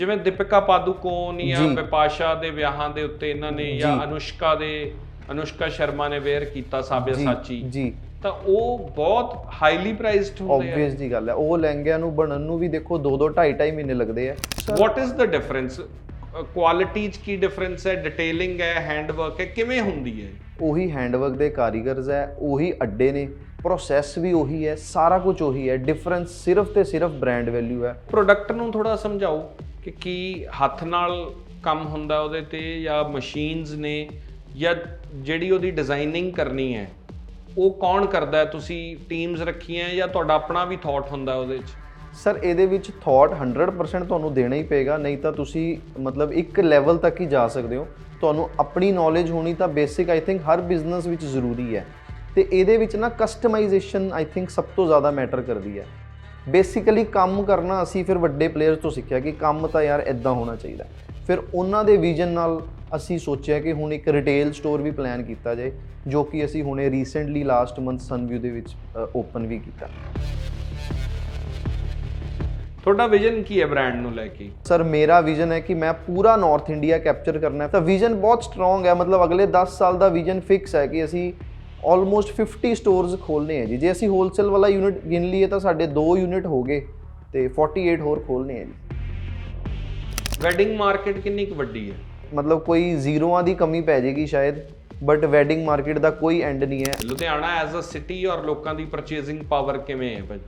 ਜਿਵੇਂ ਦੀਪਿਕਾ ਪਾਦੂਕੋਨ ਜਾਂ। ਵਿਪਾਸ਼ਾ ਦੇ ਵਿਆਹਾਂ ਦੇ ਉੱਤੇ ਇਹਨਾਂ ਨੇ ਜਾਂ। ਅਨੁਸ਼ਕਾ ਦੇ ਅਨੁਸ਼ਕਾ ਸ਼ਰਮਾ ਨੇ ਵੇਅਰ ਕੀਤਾ ਸਾਬਿਆ ਸਾਚੀ। ਜੀ। ਤਾਂ ਉਹ ਬਹੁਤ ਹਾਈਲੀ ਪ੍ਰਾਈਸਡ ਹੁੰਦੇ ਆ। ਆਬਵੀਅਸ ਦੀ ਗੱਲ ਹੈ। ਉਹ ਲਹਿੰਗਿਆਂ ਨੂੰ ਬਣਨ ਨੂੰ ਵੀ ਦੇਖੋ 2 2 2.5 2.5 ਮਹੀਨੇ ਲੱਗਦੇ ਆ। What is the difference quality ਚ ਕੀ ਡਿਫਰੈਂਸ ਹੈ? ਡਿਟੇਲਿੰਗ ਹੈ ਹੈਂਡਵਰਕ ਹੈ ਕਿਵੇਂ ਹੁੰਦੀ ਹੈ? ਉਹੀ ਹੈਂਡਵਰਕ ਦੇ ਕਾਰੀਗਰਸ ਹੈ ਉਹੀ ਅੱਡੇ ਨੇ। ਪ੍ਰੋਸੈਸ ਵੀ ਉਹੀ ਹੈ ਸਾਰਾ ਕੁਝ ਉਹੀ ਹੈ। ਡਿਫਰੈਂਸ ਸਿਰਫ ਤੇ ਸਿਰਫ ਬ੍ਰਾਂਡ ਵੈਲਿਊ ਹੈ। ਪ੍ਰੋਡਕਟ ਨੂੰ ਥੋੜਾ ਸਮਝਾਓ। ਕਿ ਕੀ ਹੱਥ ਨਾਲ ਕੰਮ ਹੁੰਦਾ ਉਹਦੇ ਤੇ ਜਾਂ ਮਸ਼ੀਨਸ ਨੇ ਜਾਂ ਜਿਹੜੀ ਉਹਦੀ ਡਿਜ਼ਾਈਨਿੰਗ ਕਰਨੀ ਹੈ, ਉਹ ਕੌਣ ਕਰਦਾ ਤੁਸੀਂ ਟੀਮਸ ਰੱਖੀਆਂ ਜਾਂ ਤੁਹਾਡਾ ਆਪਣਾ ਵੀ ਥਾਟ ਹੁੰਦਾ ਉਹਦੇ 'ਚ? ਸਰ ਇਹਦੇ ਵਿੱਚ ਥਾਟ 100% ਤੁਹਾਨੂੰ ਦੇਣਾ ਹੀ ਪਏਗਾ, ਨਹੀਂ ਤਾਂ ਤੁਸੀਂ ਮਤਲਬ ਇੱਕ ਲੈਵਲ ਤੱਕ ਹੀ ਜਾ ਸਕਦੇ ਹੋ। ਤੁਹਾਨੂੰ ਆਪਣੀ ਨੌਲੇਜ ਹੋਣੀ ਤਾਂ ਬੇਸਿਕ ਆਈ ਥਿੰਕ ਹਰ ਬਿਜ਼ਨਸ ਵਿੱਚ ਜ਼ਰੂਰੀ ਹੈ। ਤੇ ਇਹਦੇ ਵਿੱਚ ਨਾ ਕਸਟਮਾਈਜੇਸ਼ਨ ਆਈ ਥਿੰਕ ਸਭ ਤੋਂ ਜ਼ਿਆਦਾ ਮੈਟਰ ਕਰਦੀ ਹੈ। ਬੇਸਿਕਲੀ ਕੰਮ ਕਰਨਾ ਅਸੀਂ ਫਿਰ ਵੱਡੇ ਪਲੇਅਰਸ ਤੋਂ ਸਿੱਖਿਆ ਕਿ ਕੰਮ ਤਾਂ ਯਾਰ ਇਦਾਂ ਹੋਣਾ ਚਾਹੀਦਾ। ਫਿਰ ਉਹਨਾਂ ਦੇ ਵਿਜ਼ਨ ਨਾਲ ਅਸੀਂ ਸੋਚਿਆ ਕਿ ਹੁਣ ਇੱਕ ਰਿਟੇਲ ਸਟੋਰ ਵੀ ਪਲਾਨ ਕੀਤਾ ਜਾਏ ਜੋ ਕਿ ਅਸੀਂ ਹੁਣੇ ਰੀਸੈਂਟਲੀ ਲਾਸਟ ਮੰਥ ਸਨਵਿਊ ਦੇ ਵਿੱਚ ਓਪਨ ਵੀ ਕੀਤਾ। ਤੁਹਾਡਾ ਵਿਜ਼ਨ ਕੀ ਹੈ ਬ੍ਰਾਂਡ ਨੂੰ ਲੈ ਕੇ? ਸਰ ਮੇਰਾ ਵਿਜ਼ਨ ਹੈ ਕਿ ਮੈਂ ਪੂਰਾ ਨਾਰਥ ਇੰਡੀਆ ਕੈਪਚਰ ਕਰਨਾ ਹੈ। ਤਾਂ ਵਿਜ਼ਨ ਬਹੁਤ ਸਟਰੋਂਗ ਹੈ ਮਤਲਬ ਅਗਲੇ 10 ਸਾਲ ਦਾ ਵਿਜ਼ਨ ਫਿਕਸ ਹੈ ਕਿ ਅਸੀਂ ਆਲਮੋਸਟ 50 ਸਟੋਰਸ ਖੋਲਨੇ ਹੈ ਜੀ। ਜੇ ਅਸੀਂ ਹੋਲਸੇਲ ਵਾਲਾ ਯੂਨਿਟ ਗਿਣ ਲਈਏ ਤਾਂ ਸਾਡੇ 2 ਯੂਨਿਟ ਹੋ ਗਏ ਤੇ 48 ਹੋਰ ਖੋਲਨੇ ਹੈ ਜੀ। ਵੈਡਿੰਗ ਮਾਰਕੀਟ ਕਿੰਨੀ ਕੁ ਵੱਡੀ ਹੈ? ਮਤਲਬ ਕੋਈ ਜ਼ੀਰੋਆਂ ਦੀ ਕਮੀ ਪੈ ਜਾਏਗੀ ਸ਼ਾਇਦ ਬਟ ਵੈਡਿੰਗ ਮਾਰਕੀਟ ਦਾ ਕੋਈ ਐਂਡ ਨਹੀਂ ਹੈ। ਲੁਧਿਆਣਾ ਐਜ਼ ਅ ਸਿਟੀ ਔਰ ਲੋਕਾਂ ਦੀ ਪਰਚੇਸਿੰਗ ਪਾਵਰ ਕਿਵੇਂ ਹੈ ਭਾਜੀ?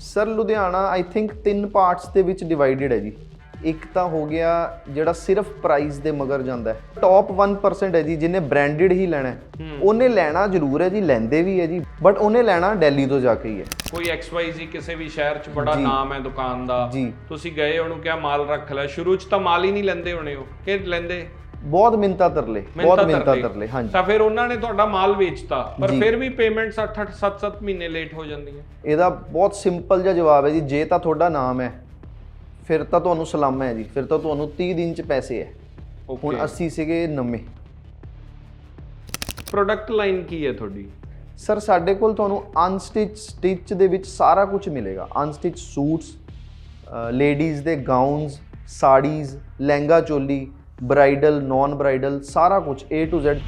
ਸਰ ਲੁਧਿਆਣਾ ਆਈ ਥਿੰਕ ਤਿੰਨ ਪਾਰਟਸ ਦੇ ਵਿੱਚ ਡਿਵਾਈਡਡ ਹੈ ਜੀ। ਇੱਕ ਤਾਂ ਹੋ ਗਿਆ ਜਿਹੜਾ ਸਿਰਫ ਪ੍ਰਾਈਸ ਦੇ ਮਗਰ ਜਾਂਦਾ ਹੈ। ਟੌਪ 1% ਹੈ ਜੀ ਜਿਹਨੇ ਬ੍ਰਾਂਡਡ ਹੀ ਲੈਣਾ ਹੈ। ਉਹਨੇ ਲੈਣਾ ਜ਼ਰੂਰ ਹੈ ਜੀ ਲੈਂਦੇ ਵੀ ਹੈ ਜੀ ਬਟ ਉਹਨੇ ਲੈਣਾ ਦਿੱਲੀ ਤੋਂ ਜਾ ਕੇ ਹੀ ਹੈ। ਕੋਈ XYZ ਕਿਸੇ ਵੀ ਸ਼ਹਿਰ 'ਚ ਬੜਾ ਜੀ। ਨਾਮ ਹੈ ਦੁਕਾਨ ਦਾ। ਜੀ। ਤੁਸੀਂ ਗਏ ਉਹਨੂੰ ਕਿਹਾ ਮਾਲ ਰੱਖ ਲੈ। ਸ਼ੁਰੂ 'ਚ ਤਾਂ ਮਾਲ ਹੀ ਨਹੀਂ ਲੈਂਦੇ ਹੋਣੇ ਉਹ। ਕਿ ਲੈਂਦੇ? ਬਹੁਤ ਮਿੰਤਾ ਤਰਲੇ ਬਹੁਤ ਮਿੰਤਾ ਤਰਲੇ। ਹਾਂਜੀ। ਤਾਂ ਫਿਰ ਉਹਨਾਂ ਨੇ ਤੁਹਾਡਾ ਮਾਲ ਵੇਚਤਾ। ਪਰ ਜੀ। ਫਿਰ ਵੀ ਪੇਮੈਂਟਸ 8 8 7 7 ਮਹੀਨੇ ਲੇਟ ਹੋ ਜਾਂਦੀਆਂ। ਇਹਦਾ ਬਹੁਤ ਸਿੰਪਲ ਜਿਹਾ ਜਵਾਬ ਹੈ ਜੀ ਜੇ ਤਾਂ ਤੁਹਾਡਾ ਨਾਮ ਹੈ ਫਿਰ ਤਾਂ ਤੁਹਾਨੂੰ ਸਲਾਮਾ ਹੈ ਜੀ ਫਿਰ ਤਾਂ ਤੁਹਾਨੂੰ 30 ਦਿਨ ਚ ਪੈਸੇ ਹੈ। ਹੁਣ ਓਕੇ ਅਸੀਂ ਸੀਗੇ 90 ਪ੍ਰੋਡਕਟ ਲਾਈਨ ਕੀ ਹੈ ਤੁਹਾਡੀ? ਸਰ ਸਾਡੇ ਕੋਲ ਤੁਹਾਨੂੰ ਅਨਸਟਿਚ ਸਟਿਚ ਦੇ ਵਿੱਚ ਸਾਰਾ ਕੁਝ ਮਿਲੇਗਾ। ਅਨਸਟਿਚ ਸੂਟਸ ਲੇਡੀਜ਼ ਦੇ gowns saris lehenga choli bridal non bridal ਸਾਰਾ ਕੁਝ A to Z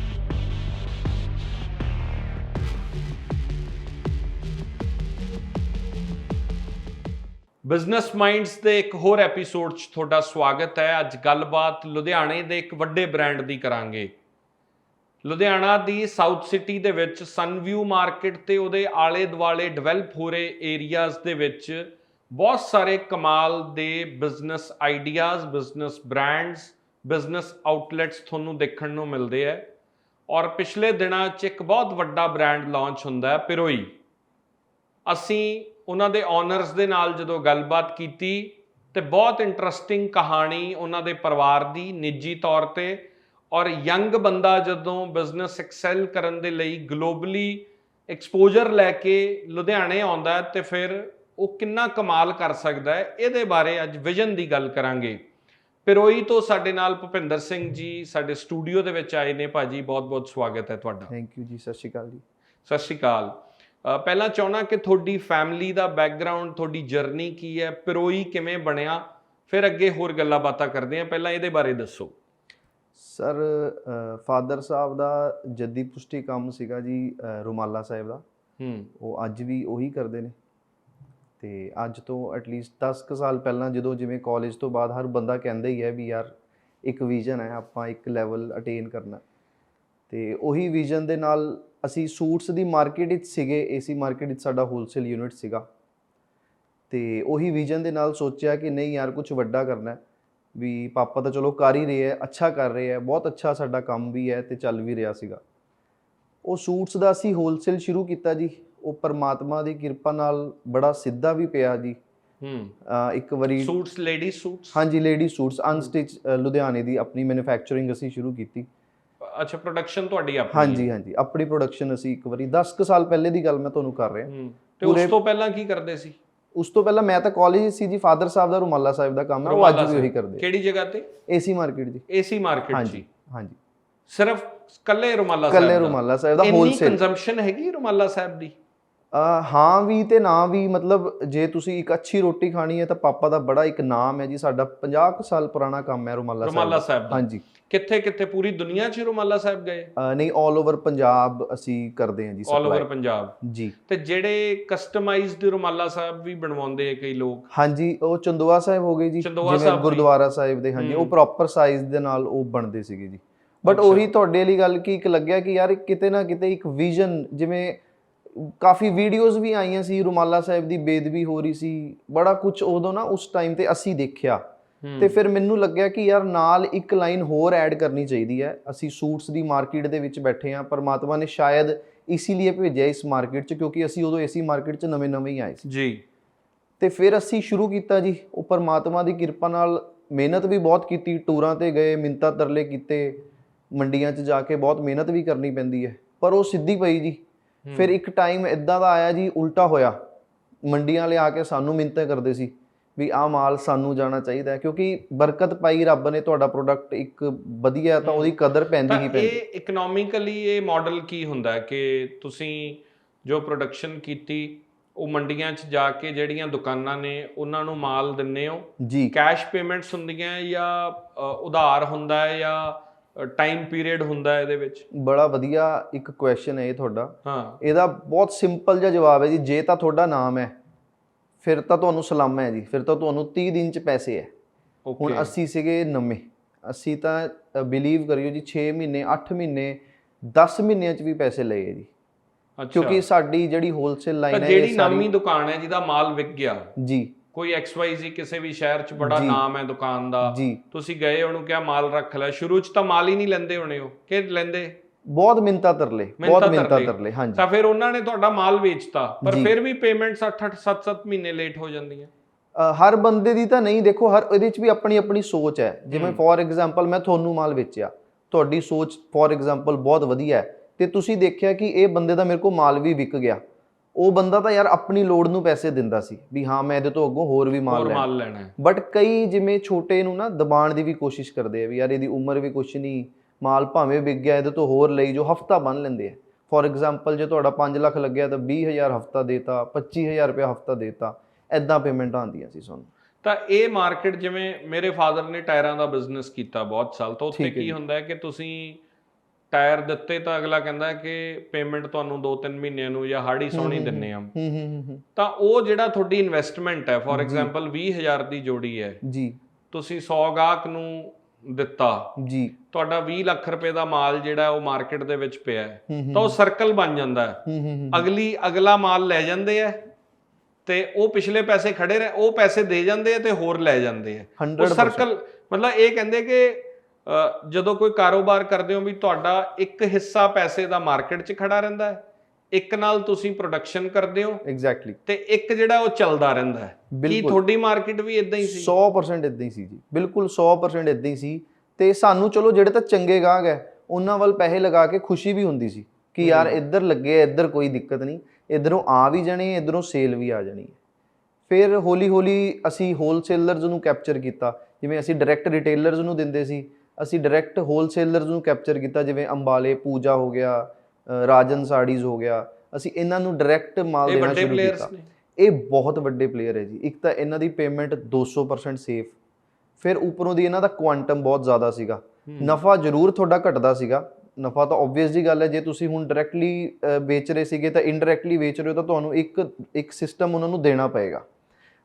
business minds ਦੇ ਇੱਕ ਹੋਰ ਐਪੀਸੋਡ 'ਚ ਤੁਹਾਡਾ ਸਵਾਗਤ ਹੈ। ਅੱਜ ਗੱਲਬਾਤ ਲੁਧਿਆਣੇ ਦੇ ਇੱਕ ਵੱਡੇ ਬ੍ਰਾਂਡ ਦੀ ਕਰਾਂਗੇ। ਲੁਧਿਆਣਾ ਦੀ ਸਾਊਥ ਸਿਟੀ ਦੇ ਵਿੱਚ ਸਨਵਿਊ ਮਾਰਕੀਟ ਤੇ ਉਹਦੇ ਆਲੇ ਦੁਆਲੇ ਡਿਵੈਲਪ ਹੋ ਰਹੇ ਏਰੀਆਜ਼ ਦੇ ਵਿੱਚ ਬਹੁਤ ਸਾਰੇ ਕਮਾਲ ਦੇ business ideas business brands business outlets ਤੁਹਾਨੂੰ ਦੇਖਣ ਨੂੰ ਮਿਲਦੇ ਹੈ। ਔਰ ਪਿਛਲੇ ਦਿਨਾਂ 'ਚ ਇੱਕ ਬਹੁਤ ਵੱਡਾ ਬ੍ਰਾਂਡ ਲਾਂਚ ਹੁੰਦਾ ਹੈ ਪਿਰੋਈ ਅਸੀਂ ਉਹਨਾਂ ਦੇ ਓਨਰਸ ਦੇ ਨਾਲ ਜਦੋਂ ਗੱਲਬਾਤ ਕੀਤੀ ਤੇ ਬਹੁਤ ਇੰਟਰਸਟਿੰਗ ਕਹਾਣੀ ਉਹਨਾਂ ਦੇ ਪਰਿਵਾਰ ਦੀ ਨਿੱਜੀ ਤੌਰ ਤੇ ਔਰ ਯੰਗ ਬੰਦਾ ਜਦੋਂ ਬਿਜ਼ਨਸ ਐਕਸੈਲ ਕਰਨ ਦੇ ਲਈ ਗਲੋਬਲੀ ਐਕਸਪੋਜ਼ਰ ਲੈ ਕੇ ਲੁਧਿਆਣੇ ਆਉਂਦਾ ਹੈ ਤੇ ਫਿਰ ਉਹ ਕਿੰਨਾ ਕਮਾਲ ਕਰ ਸਕਦਾ ਹੈ ਇਹਦੇ ਬਾਰੇ ਅੱਜ ਵਿਜ਼ਨ ਦੀ ਗੱਲ ਕਰਾਂਗੇ। ਪਿਰੋਈ ਤੋਂ ਸਾਡੇ ਨਾਲ ਭੁਪਿੰਦਰ ਸਿੰਘ ਜੀ ਸਾਡੇ ਸਟੂਡੀਓ ਦੇ ਵਿੱਚ ਆਏ ਨੇ ਭਾਜੀ ਬਹੁਤ ਬਹੁਤ ਸਵਾਗਤ ਹੈ ਤੁਹਾਡਾ। ਥੈਂਕ ਯੂ ਜੀ ਸਤਿ ਸ਼੍ਰੀ ਅਕਾਲ ਜੀ। ਸਤਿ ਸ਼੍ਰੀ ਅਕਾਲ। ਪਹਿਲਾਂ ਚਾਹਣਾ ਕਿ ਤੁਹਾਡੀ ਫੈਮਿਲੀ ਦਾ ਬੈਕਗ੍ਰਾਉਂਡ ਤੁਹਾਡੀ ਜਰਨੀ ਕੀ ਹੈ ਪਿਰੋਈ ਕਿਵੇਂ ਬਣਿਆ? ਫਿਰ ਅੱਗੇ ਹੋਰ ਗੱਲਾਂ ਬਾਤਾਂ ਕਰਦੇ ਹਾਂ। ਪਹਿਲਾਂ ਇਹਦੇ ਬਾਰੇ ਦੱਸੋ। ਸਰ ਫਾਦਰ ਸਾਹਿਬ ਦਾ ਜੱਦੀ ਪੁਸ਼ਟੀ ਕੰਮ ਸੀਗਾ ਜੀ ਰੁਮਾਲਾ ਸਾਹਿਬ ਦਾ। ਹੂੰ। ਉਹ ਅੱਜ ਵੀ ਉਹੀ ਕਰਦੇ ਨੇ। ਤੇ ਅੱਜ ਤੋਂ ਐਟਲੀਸਟ 10 ਕੁ ਸਾਲ ਪਹਿਲਾਂ ਜਦੋਂ ਜਿਵੇਂ ਕਾਲਜ ਤੋਂ ਬਾਅਦ ਹਰ ਬੰਦਾ ਕਹਿੰਦਾ ਹੀ ਹੈ ਵੀ ਯਾਰ ਇੱਕ ਵਿਜ਼ਨ ਹੈ ਆਪਾਂ ਇੱਕ ਲੈਵਲ ਅਟੇਨ ਕਰਨਾ। ਤੇ ਉਹੀ ਵਿਜ਼ਨ ਦੇ ਨਾਲ ਅਸੀਂ ਸੂਟਸ ਦੀ ਮਾਰਕੀਟ ਵਿੱਚ ਸੀਗੇ ਏਸੀ ਮਾਰਕੀਟ ਵਿੱਚ ਸਾਡਾ ਹੋਲਸੇਲ ਯੂਨਿਟ ਸੀਗਾ। ਤੇ ਉਹੀ ਵਿਜ਼ਨ ਦੇ ਨਾਲ ਸੋਚਿਆ ਕਿ ਨਹੀਂ ਯਾਰ ਕੁਝ ਵੱਡਾ ਕਰਨਾ ਹੈ। ਵੀ ਪਾਪਾ ਤਾਂ ਚਲੋ ਕਰ ਹੀ ਰਹੇ ਹੈ ਅੱਛਾ ਕਰ ਰਹੇ ਹੈ ਬਹੁਤ ਅੱਛਾ ਸਾਡਾ ਕੰਮ ਵੀ ਹੈ ਤੇ ਚੱਲ ਵੀ ਰਿਹਾ ਸੀਗਾ। ਉਹ ਸੂਟਸ ਦਾ ਅਸੀਂ ਹੋਲਸੇਲ ਸ਼ੁਰੂ ਕੀਤਾ ਜੀ। ਉਹ ਪਰਮਾਤਮਾ ਦੀ ਕਿਰਪਾ ਨਾਲ ਬੜਾ ਸਿੱਧਾ ਵੀ ਪਿਆ ਜੀ। ਹੂੰ। ਇੱਕ ਵਾਰੀ ਸੂਟਸ ਲੇਡੀ ਸੂਟਸ ਹਾਂਜੀ ਲੇਡੀ ਸੂਟਸ ਅਨਸਟਿਚ ਲੁਧਿਆਣੇ ਦੀ ਆਪਣੀ ਮੈਨੂਫੈਕਚਰਿੰਗ ਅਸੀਂ ਸ਼ੁਰੂ ਕੀਤੀ। ਅੱਛਾ ਪ੍ਰੋਡਕਸ਼ਨ ਤੁਹਾਡੀ ਆਪਣੀ ਹਾਂਜੀ ਹਾਂਜੀ। ਆਪਣੀ ਪ੍ਰੋਡਕਸ਼ਨ ਅਸੀਂ ਇੱਕ ਵਾਰੀ 10 ਕੁ ਸਾਲ ਪਹਿਲੇ ਦੀ ਗੱਲ ਮੈਂ ਤੁਹਾਨੂੰ ਕਰ ਰਿਹਾ। ਹੂੰ। ਤੇ ਉਸ ਤੋਂ ਪਹਿਲਾਂ ਕੀ ਕਰਦੇ ਸੀ? ਉਸ ਤੋਂ ਪਹਿਲਾਂ ਮੈਂ ਤਾਂ ਕਾਲਜ ਸੀ ਜੀ ਫਾਦਰ ਸਾਹਿਬ ਦਾ ਰੁਮਾਲਾ ਸਾਹਿਬ ਦਾ ਕੰਮ ਹੈ ਉਹ ਅੱਜ ਵੀ ਉਹੀ ਕਰਦੇ। ਕਿਹੜੀ ਜਗ੍ਹਾ ਤੇ? ਏਸੀ ਮਾਰਕੀਟ ਜੀ। ਏਸੀ ਮਾਰਕੀਟ ਜੀ। ਹਾਂਜੀ। ਸਿਰਫ ਕੱਲੇ ਰੁਮਾਲਾ ਸਾਹਿਬ ਕੱਲੇ? ਰੁਮਾਲਾ ਸਾਹਿਬ ਦਾ ਹੋਲਸੇਲ ਕੰਜ਼ੰਪਸ਼ਨ ਹੈਗੀ ਰੁਮਾਲਾ ਸਾਹਿਬ ਦੀ? ਹਾਂ ਵੀ ਤੇ ਨਾ ਵੀ ਮਤਲਬ ਜੇ ਤੁਸੀਂ ਇੱਕ ਅੱਛੀ ਰੋਟੀ ਖਾਣੀ ਹੈ ਤਾਂ ਪਾਪਾ ਦਾ ਬੜਾ ਇੱਕ ਨਾਮ ਹੈ ਜੀ ਸਾਡਾ 50 ਕੁ ਸਾਲ ਪੁਰਾਣਾ ਕੰਮ ਹੈ ਰੁਮਾਲਾ ਸਾਹਿਬ ਰੁਮਾਲਾ। ਸਾਹਿਬ ਦਾ ਹਾਂਜੀ ਕਿੱਥੇ ਕਿੱਥੇ ਪੂਰੀ ਦੁਨੀਆ 'ਚ ਰੁਮਾਲਾ ਸਾਹਿਬ ਗਏ ਨਹੀਂ 올 ਓਵਰ ਪੰਜਾਬ ਅਸੀਂ ਕਰਦੇ ਹਾਂ ਜੀ ਆਲ ਓਵਰ ਸਪਲਾਈ ਪੰਜਾਬ ਜੀ ਤੇ ਜਿਹੜੇ ਕਸਟਮਾਈਜ਼ਡ ਰੁਮਾਲਾ ਸਾਹਿਬ ਵੀ ਬਣਵਾਉਂਦੇ ਆ ਕਈ ਲੋਕ ਹਾਂਜੀ ਉਹ ਚੰਦੋਆ ਸਾਹਿਬ ਹੋ ਗਏ ਜੀ ਚੰਦੋਆ ਸਾਹਿਬ ਵੀ। ਗੁਰਦੁਆਰਾ ਸਾਹਿਬ ਦੇ ਹਾਂਜੀ ਉਹ। ਪ੍ਰੋਪਰ ਸਾਈਜ਼ ਦੇ ਨਾਲ ਉਹ ਬਣਦੇ ਸੀਗੇ ਜੀ ਬਟ। ਉਹੀ ਤੁਹਾਡੇ ਵਾਲੀ ਗੱਲ ਕੀ ਇੱਕ ਲੱਗਿਆ ਕਿ ਯਾਰ ਕਿਤੇ ਨਾ ਕਿਤੇ ਇੱਕ ਵਿਜ਼ਨ ਜਿਵੇਂ ਕਾਫੀ ਵੀਡੀਓਜ਼ ਵੀ ਆਈਆਂ ਸੀ ਰੁਮਾਲਾ ਸਾਹਿਬ ਦੀ ਬੇਦਬੀ ਹੋ ਰਹੀ ਸੀ ਬੜਾ ਕੁਝ ਉਦੋਂ ਨਾ ਉਸ ਟਾਈਮ ਤੇ ਅਸੀਂ ਦੇਖਿਆ। ਤੇ ਫਿਰ ਮੈਨੂੰ ਲੱਗਿਆ ਕਿ ਯਾਰ ਨਾਲ ਇੱਕ ਲਾਈਨ ਹੋਰ ਐਡ ਕਰਨੀ ਚਾਹੀਦੀ ਹੈ ਅਸੀਂ ਸੂਟਸ ਦੀ ਮਾਰਕੀਟ ਦੇ ਵਿੱਚ ਬੈਠੇ ਹਾਂ ਪਰਮਾਤਮਾ ਨੇ ਸ਼ਾਇਦ ਇਸੇ ਲਈ ਭੇਜਿਆ ਇਸ ਮਾਰਕੀਟ 'ਚ ਕਿਉਂਕਿ ਅਸੀਂ ਉਦੋਂ ਏਸੀ ਮਾਰਕੀਟ 'ਚ ਨਵੇਂ-ਨਵੇਂ ਹੀ ਆਏ ਸੀ ਜੀ ਤੇ ਫਿਰ ਅਸੀਂ ਸ਼ੁਰੂ ਕੀਤਾ ਜੀ ਉਹ ਪਰਮਾਤਮਾ ਦੀ ਕਿਰਪਾ ਨਾਲ ਮਿਹਨਤ ਵੀ ਬਹੁਤ ਕੀਤੀ ਟੂਰਾਂ ਤੇ ਗਏ ਮਿੰਤਾ ਤਰਲੇ ਕੀਤੇ ਮੰਡੀਆਂ 'ਚ ਜਾ ਕੇ ਬਹੁਤ ਮਿਹਨਤ ਵੀ ਕਰਨੀ ਪੈਂਦੀ ਹੈ ਪਰ ਉਹ ਸਿੱਧੀ ਪਈ ਜੀ। ਫਿਰ ਇੱਕ ਟਾਈਮ ਇਦਾਂ ਦਾ ਆਇਆ ਜੀ ਉਲਟਾ ਹੋਇਆ। ਮੰਡੀਆਂ ਲਿਆ ਕੇ ਸਾਨੂੰ ਮਿੰਨਤਾਂ ਕਰਦੇ ਸੀ ਵੀ ਆਹ ਮਾਲ ਸਾਨੂੰ ਜਾਣਾ ਚਾਹੀਦਾ ਕਿਉਂਕਿ ਬਰਕਤ ਪਾਈ ਰੱਬ ਨੇ ਤੁਹਾਡਾ ਪ੍ਰੋਡਕਟ ਇੱਕ ਵਧੀਆ ਤਾਂ ਉਹਦੀ ਕਦਰ ਪੈਂਦੀ ਹੀ ਪੈਂਦੀ। ਇਹ ਇਕਨੋਮਿਕਲੀ ਇਹ ਮਾਡਲ ਕੀ ਹੁੰਦਾ ਕਿ ਤੁਸੀਂ ਜੋ ਪ੍ਰੋਡਕਸ਼ਨ ਕੀਤੀ ਉਹ ਮੰਡੀਆਂ 'ਚ ਜਾ ਕੇ ਜਿਹੜੀਆਂ ਦੁਕਾਨਾਂ ਨੇ ਉਹਨਾਂ ਨੂੰ ਮਾਲ ਦਿੰਨੇ ਹੋ? ਜੀ। ਕੈਸ਼ ਪੇਮੈਂਟਸ ਹੁੰਦੀਆਂ ਜਾਂ ਉਧਾਰ ਹੁੰਦਾ ਹੈ ਜਾਂ ਟਾਈਮ ਪੀਰੀਅਡ ਹੁੰਦਾ ਹੈ ਇਹਦੇ ਵਿੱਚ। ਬੜਾ ਵਧੀਆ ਇੱਕ ਕੁਐਸਚਨ ਹੈ ਇਹ ਤੁਹਾਡਾ। ਹਾਂ। ਇਹਦਾ ਬਹੁਤ ਸਿੰਪਲ ਜਿਹਾ ਜਵਾਬ ਹੈ ਜੀ ਜੇ ਤਾਂ ਤੁਹਾਡਾ ਨਾਮ ਹੈ ਫਿਰ ਤਾਂ ਤੁਹਾਨੂੰ ਸਲਾਮਾ ਹੈ ਜੀ ਫਿਰ ਤਾਂ ਤੁਹਾਨੂੰ 30 ਦਿਨ ਚ ਪੈਸੇ ਹੈ। ਹੁਣ ਅਸੀਂ ਸੀਗੇ ਨਵੇਂ ਅਸੀਂ ਤਾਂ ਬਿਲੀਵ ਕਰਿਓ ਜੀ 6 ਮਹੀਨੇ 8 ਮਹੀਨੇ 10 ਮਹੀਨਿਆਂ ਚ ਵੀ ਪੈਸੇ ਲਏ ਜੀ। ਕਿਉਂਕਿ ਸਾਡੀ ਜਿਹੜੀ ਹੋਲਸੇਲ ਲਾਈਨ ਹੈ ਜਿਹੜੀ ਨਾਮੀ ਦੁਕਾਨ ਹੈ ਜਿਹਦਾ ਮਾਲ ਵਿਕ ਗਿਆ। ਜੀ। ਕੋਈ XYZ ਕਿਸੇ ਵੀ ਸ਼ਹਿਰ 'ਚ ਬੜਾ ਜੀ। ਨਾਮ ਹੈ ਦੁਕਾਨ ਦਾ। ਜੀ। ਤੁਸੀਂ ਗਏ ਉਹਨੂੰ ਕਿਹਾ ਮਾਲ ਰੱਖ ਲੈ। ਸ਼ੁਰੂ 'ਚ ਤਾਂ ਮਾਲ ਹੀ ਨਹੀਂ ਲੈਂਦੇ ਹੋਣੇ ਉਹ। ਕਿ ਲੈਂਦੇ? ਬਹੁਤ ਮਿੰਤਾ ਤਰਲੇ ਬਹੁਤ ਮਿੰਤਾ ਤਰਲੇ। ਹਾਂਜੀ। ਤਾਂ ਫਿਰ ਉਹਨਾਂ ਨੇ ਤੁਹਾਡਾ ਮਾਲ ਵੇਚਤਾ। ਪਰ ਜੀ। ਫਿਰ ਵੀ ਪੇਮੈਂਟਸ 8-8 7-7 ਮਹੀਨੇ ਲੇਟ ਹੋ ਜਾਂਦੀਆਂ। ਹਰ ਬੰਦੇ ਦੀ ਤਾਂ ਨਹੀਂ ਦੇਖੋ ਹਰ ਇਹਦੇ ਚ ਵੀ ਆਪਣੀ ਆਪਣੀ ਸੋਚ ਹੈ। ਜਿਵੇਂ। ਫੋਰ ਐਗਜ਼ਾਮਪਲ ਮੈਂ ਤੁਹਾਨੂੰ ਮਾਲ ਵੇਚਿਆ। ਤੁਹਾਡੀ ਸੋਚ ਫੋਰ ਐਗਜ਼ਾਮਪਲ ਬਹੁਤ ਵਧੀਆ ਹੈ। ਤੇ ਤੁਸੀਂ ਦੇਖਿਆ ਕਿ ਇਹ ਬੰਦੇ ਦਾ ਮੇਰੇ ਕੋਲ ਮਾਲ ਵੀ ਵਿਕ ਗਿਆ। ਉਹ ਬੰਦਾ ਤਾਂ ਯਾਰ ਆਪਣੀ ਲੋੜ ਨੂੰ ਪੈਸੇ ਦਿੰਦਾ ਸੀ ਵੀ ਹਾਂ ਮੈਂ ਇਹਦੇ ਤੋਂ ਅੱਗੋਂ ਹੋਰ ਵੀ ਮਾਲ ਹੋਰ ਲੈਣਾ। ਮਾਲ ਲੈਣਾ ਹੈ। ਬਟ ਕਈ ਜਿਵੇਂ ਛੋਟੇ ਨੂੰ ਨਾ ਦਬਾਣ ਦੀ ਵੀ ਕੋਸ਼ਿਸ਼ ਕਰਦੇ ਆ ਵੀ ਯਾਰ ਇਹਦੀ ਉਮਰ ਵੀ ਕੁਛ ਨਹੀਂ ਮਾਲ ਭਾਵੇਂ ਵਿਕ ਗਿਆ ਇਹਦੇ ਤੋਂ ਹੋਰ ਲਈ ਜੋ ਹਫਤਾ ਬੰਨ ਲੈਂਦੇ ਆ। ਫੋਰ ਐਗਜ਼ਾਮਪਲ ਜੇ ਤੁਹਾਡਾ 5 ਲੱਖ ਲੱਗਿਆ ਤਾਂ 20000 ਹਫਤਾ ਦੇਤਾ 25000 ਰੁਪਏ ਹਫਤਾ ਦੇਤਾ ਐਦਾਂ ਪੇਮੈਂਟਾਂ ਆਉਂਦੀਆਂ ਸੀ ਸਾਨੂੰ ਤਾਂ ਇਹ ਮਾਰਕੀਟ ਜਿਵੇਂ ਮੇਰੇ ਫਾਦਰ ਨੇ ਟਾਇਰਾਂ ਦਾ ਬਿਜ਼ਨਸ ਕੀਤਾ ਬਹੁਤ ਸਾਲ ਤੋਂ ਉੱਥੇ ਠੀਕ ਹੈ ਕੀ ਜੀ। ਹੁੰਦਾ ਹੈ ਕਿ ਤੁਸੀਂ ਟਾਇਰ ਦਿੱਤੇ ਤਾਂ ਅਗਲਾ ਕਹਿੰਦਾ ਕਿ ਪੇਮੈਂਟ ਤੁਹਾਨੂੰ 2-3 ਮਹੀਨਿਆਂ ਨੂੰ ਜਾਂ ਹਾੜੀ ਸੋਣੀ ਦਿੰਨੇ ਆ। ਹੂੰ ਹੂੰ ਹੂੰ, ਹੂੰ। ਤਾਂ ਉਹ ਜਿਹੜਾ ਤੁਹਾਡੀ ਇਨਵੈਸਟਮੈਂਟ ਹੈ ਫੋਰ। ਐਗਜ਼ਾਮਪਲ 20000 ਦੀ ਜੋੜੀ ਹੈ। ਜੀ। ਤੁਸੀਂ 100 ਗਾਹਕ ਨੂੰ ਦਿੱਤਾ। ਜੀ। ਤੁਹਾਡਾ 20 ਲੱਖ ਰੁਪਏ ਦਾ ਮਾਲ ਜਿਹੜਾ ਉਹ ਮਾਰਕੀਟ ਦੇ ਵਿੱਚ ਪਿਆ ਹੈ। ਤਾਂ ਉਹ ਸਰਕਲ ਬਣ ਜਾਂਦਾ ਹੈ। ਹੂੰ ਹੂੰ ਹੂੰ। ਅਗਲੀ ਅਗਲਾ ਮਾਲ ਲੈ ਜਾਂਦੇ ਆ ਤੇ ਉਹ ਪਿਛਲੇ ਪੈਸੇ ਖੜੇ ਰਹੇ ਉਹ ਪੈਸੇ ਦੇ ਜਾਂਦੇ ਆ ਤੇ ਹੋਰ ਲੈ ਜਾਂਦੇ ਆ ਉਹ 100% ਸਰਕਲ ਮਤਲਬ ਇਹ ਕਹਿੰਦੇ ਕਿ ਜਦੋਂ ਕੋਈ ਕਾਰੋਬਾਰ ਕਰਦੇ ਹੋ ਵੀ ਤੁਹਾਡਾ ਇੱਕ ਹਿੱਸਾ ਪੈਸੇ ਦਾ ਮਾਰਕੀਟ 'ਚ ਖੜਾ ਰਹਿੰਦਾ ਹੈ ਇੱਕ ਨਾਲ ਤੁਸੀਂ ਪ੍ਰੋਡਕਸ਼ਨ ਕਰਦੇ ਹੋ ਐਗਜ਼ੈਕਟਲੀ ਤੇ ਇੱਕ ਜਿਹੜਾ ਉਹ ਚੱਲਦਾ ਰਹਿੰਦਾ ਹੈ। ਕੀ ਤੁਹਾਡੀ ਮਾਰਕੀਟ ਵੀ ਇਦਾਂ ਹੀ ਸੀ? 100% ਇਦਾਂ ਹੀ ਸੀ ਜੀ। ਬਿਲਕੁਲ 100% ਇਦਾਂ ਹੀ ਸੀ ਤੇ ਸਾਨੂੰ ਚਲੋ ਜਿਹੜੇ ਤਾਂ ਚੰਗੇ ਗਾਹਕ ਹੈ ਉਹਨਾਂ ਵੱਲ ਪੈਸੇ ਲਗਾ ਕੇ ਖੁਸ਼ੀ ਵੀ ਹੁੰਦੀ ਸੀ ਕਿ ਯਾਰ। ਇੱਧਰ ਲੱਗੇ ਇੱਧਰ ਕੋਈ ਦਿੱਕਤ ਨਹੀਂ ਇਧਰੋਂ ਆ ਵੀ ਜਾਣੇ ਇਧਰੋਂ ਸੇਲ ਵੀ ਆ ਜਾਣੀ ਫਿਰ ਹੌਲੀ ਹੌਲੀ ਅਸੀਂ ਹੋਲਸੇਲਰਸ ਨੂੰ ਕੈਪਚਰ ਕੀਤਾ। ਜਿਵੇਂ ਅਸੀਂ ਡਾਇਰੈਕਟ ਰਿਟੇਲਰਸ ਨੂੰ ਦਿੰਦੇ ਸੀ ਅਸੀਂ ਡਾਇਰੈਕਟ ਹੋਲਸੇਲਰਸ ਨੂੰ ਕੈਪਚਰ ਕੀਤਾ ਜਿਵੇਂ ਅੰਬਾਲੇ ਪੂਜਾ ਹੋ ਗਿਆ ਰਾਜਨ ਸਾੜੀਜ਼ ਹੋ ਗਿਆ ਅਸੀਂ ਇਹਨਾਂ ਨੂੰ ਡਾਇਰੈਕਟ ਮਾਲ ਦੇਣਾ ਸ਼ੁਰੂ ਕੀਤਾ। ਇਹ ਬਹੁਤ ਵੱਡੇ ਪਲੇਅਰ ਹੈ ਜੀ। ਇੱਕ ਤਾਂ ਇਹਨਾਂ ਦੀ ਪੇਮੈਂਟ 200% ਸੇਫ ਫਿਰ ਉੱਪਰੋਂ ਦੀ ਇਹਨਾਂ ਦਾ ਕੁਆਂਟਮ ਬਹੁਤ ਜ਼ਿਆਦਾ ਸੀਗਾ। ਨਫਾ ਜ਼ਰੂਰ ਤੁਹਾਡਾ ਘਟਦਾ ਸੀਗਾ। ਨਫਾ ਤਾਂ ਆਬਵੀਅਸ ਜੀ ਗੱਲ ਹੈ ਜੇ ਤੁਸੀਂ ਹੁਣ ਡਾਇਰੈਕਟਲੀ ਵੇਚ ਰਹੇ ਸੀਗੇ ਤਾਂ ਇਨਡਾਇਰੈਕਟਲੀ ਵੇਚ ਰਹੇ ਹੋ ਤਾਂ ਤੁਹਾਨੂੰ ਇੱਕ ਇੱਕ ਸਿਸਟਮ ਉਹਨਾਂ ਨੂੰ ਦੇਣਾ ਪਏਗਾ।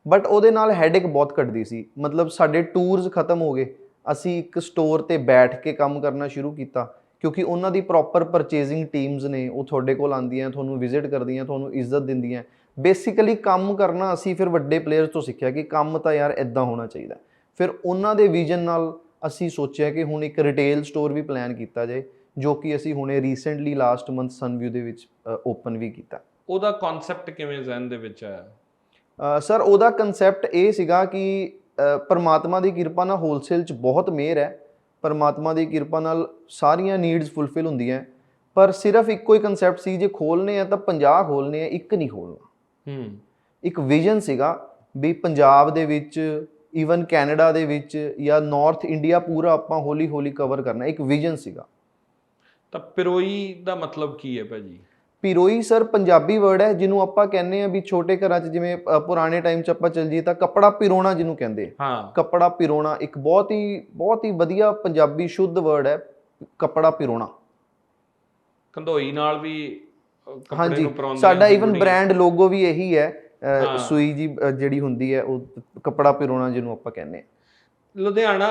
ਬਟ ਉਹਦੇ ਨਾਲ ਹੈਡੇਕ ਬਹੁਤ ਘਟਦੀ ਸੀ। ਮਤਲਬ ਸਾਡੇ ਟੂਰਸ ਖਤਮ ਹੋ ਗਏ। ਅਸੀਂ ਇੱਕ ਸਟੋਰ ਤੇ ਬੈਠ ਕੇ ਕੰਮ ਕਰਨਾ ਸ਼ੁਰੂ ਕੀਤਾ ਕਿਉਂਕਿ ਉਹਨਾਂ ਦੀ ਪ੍ਰੋਪਰ ਪਰਚੇਜ਼ਿੰਗ ਟੀਮਸ ਨੇ ਉਹ ਤੁਹਾਡੇ ਕੋਲ ਆਉਂਦੀਆਂ ਤੁਹਾਨੂੰ ਵਿਜ਼ਿਟ ਕਰਦੀਆਂ ਤੁਹਾਨੂੰ ਇੱਜ਼ਤ ਦਿੰਦੀਆਂ। ਬੇਸਿਕਲੀ ਕੰਮ ਕਰਨਾ ਅਸੀਂ ਫਿਰ ਵੱਡੇ ਪਲੇਅਰਸ ਤੋਂ ਸਿੱਖਿਆ ਕਿ ਕੰਮ ਤਾਂ ਯਾਰ ਇਦਾਂ ਹੋਣਾ ਚਾਹੀਦਾ। ਫਿਰ ਉਹਨਾਂ ਦੇ ਵਿਜ਼ਨ ਨਾਲ ਅਸੀਂ ਸੋਚਿਆ ਕਿ ਹੁਣ ਇੱਕ ਰਿਟੇਲ ਸਟੋਰ ਵੀ ਪਲਾਨ ਕੀਤਾ ਜਾਏ ਜੋ ਕਿ ਅਸੀਂ ਹੁਣੇ ਰੀਸੈਂਟਲੀ ਲਾਸਟ ਮੰਥ ਸਨਵਿਊ ਦੇ ਵਿੱਚ ਓਪਨ ਵੀ ਕੀਤਾ। ਉਹਦਾ ਕਨਸੈਪਟ ਕਿਵੇਂ ਜ਼ਹਿਨ ਦੇ ਵਿੱਚ ਆਇਆ? ਸਰ ਉਹਦਾ ਕਨਸੈਪਟ ਇਹ ਸੀਗਾ ਕਿ ਪਰਮਾਤਮਾ ਦੀ ਕਿਰਪਾ ਨਾਲ ਹੋਲਸੇਲ 'ਚ ਬਹੁਤ ਮਿਹਰ ਹੈ। ਪਰਮਾਤਮਾ ਦੀ ਕਿਰਪਾ ਨਾਲ ਸਾਰੀਆਂ ਨੀਡਸ ਫੁੱਲਫਿਲ ਹੁੰਦੀਆਂ ਪਰ ਸਿਰਫ ਇੱਕੋ ਹੀ ਕਨਸੈਪਟ ਸੀ ਜੇ ਖੋਲਨੇ ਆ ਤਾਂ 50 ਖੋਲਨੇ ਆ ਇੱਕ ਨਹੀਂ ਖੋਲਣਾ ਹੂੰ। ਇੱਕ ਵਿਜ਼ਨ ਸੀਗਾ ਵੀ ਪੰਜਾਬ ਦੇ ਵਿੱਚ ਈਵਨ ਕੈਨੇਡਾ ਦੇ ਵਿੱਚ ਜਾਂ ਨਾਰਥ ਇੰਡੀਆ ਪੂਰਾ ਆਪਾਂ ਹੌਲੀ ਹੌਲੀ ਕਵਰ ਕਰਨਾ ਇੱਕ ਵਿਜ਼ਨ ਸੀਗਾ। ਤਾਂ ਪਿਰੋਈ ਦਾ ਮਤਲਬ ਕੀ ਹੈ ਭਾਜੀ? ਪਿਰੋਈ ਸਰ ਪੰਜਾਬੀ ਵਰਡ ਹੈ ਜਿਹਨੂੰ ਆਪਾਂ ਕਹਿੰਦੇ ਆ ਵੀ ਛੋਟੇ ਘਰਾਂ 'ਚ ਜਿਵੇਂ ਅ, ਪੁਰਾਣੇ ਟਾਈਮ 'ਚ ਆਪਾਂ ਚੱਲ ਜੀ ਤਾਂ ਕੱਪੜਾ ਪਿਰੋਣਾ ਜਿਹਨੂੰ ਕਹਿੰਦੇ ਆ। ਹਾਂ। ਕੱਪੜਾ ਪਿਰੋਣਾ ਇੱਕ ਬਹੁਤ ਹੀ ਬਹੁਤ ਹੀ ਵਧੀਆ ਪੰਜਾਬੀ ਸ਼ੁੱਧ ਵਰਡ ਹੈ ਕੱਪੜਾ ਪਿਰੋਣਾ। ਕੰਧੋਈ ਨਾਲ ਵੀ ਕੱਪੜੇ ਹਾਂਜੀ ਨੂੰ ਪਰਾਉਂਦੇ ਸਾਡਾ ਇਵਨ ਬ੍ਰਾਂਡ ਲੋਗੋ ਵੀ ਇਹੀ ਹੈ ਅ, ਹਾਂ। ਸੂਈ ਜੀ ਅ, ਜਿਹੜੀ ਹੁੰਦੀ ਹੈ ਉਹ ਕੱਪੜਾ ਪਿਰੋਣਾ ਜਿਹਨੂੰ ਆਪਾਂ ਕਹਿੰਦੇ ਆ ਲੁਧਿਆਣਾ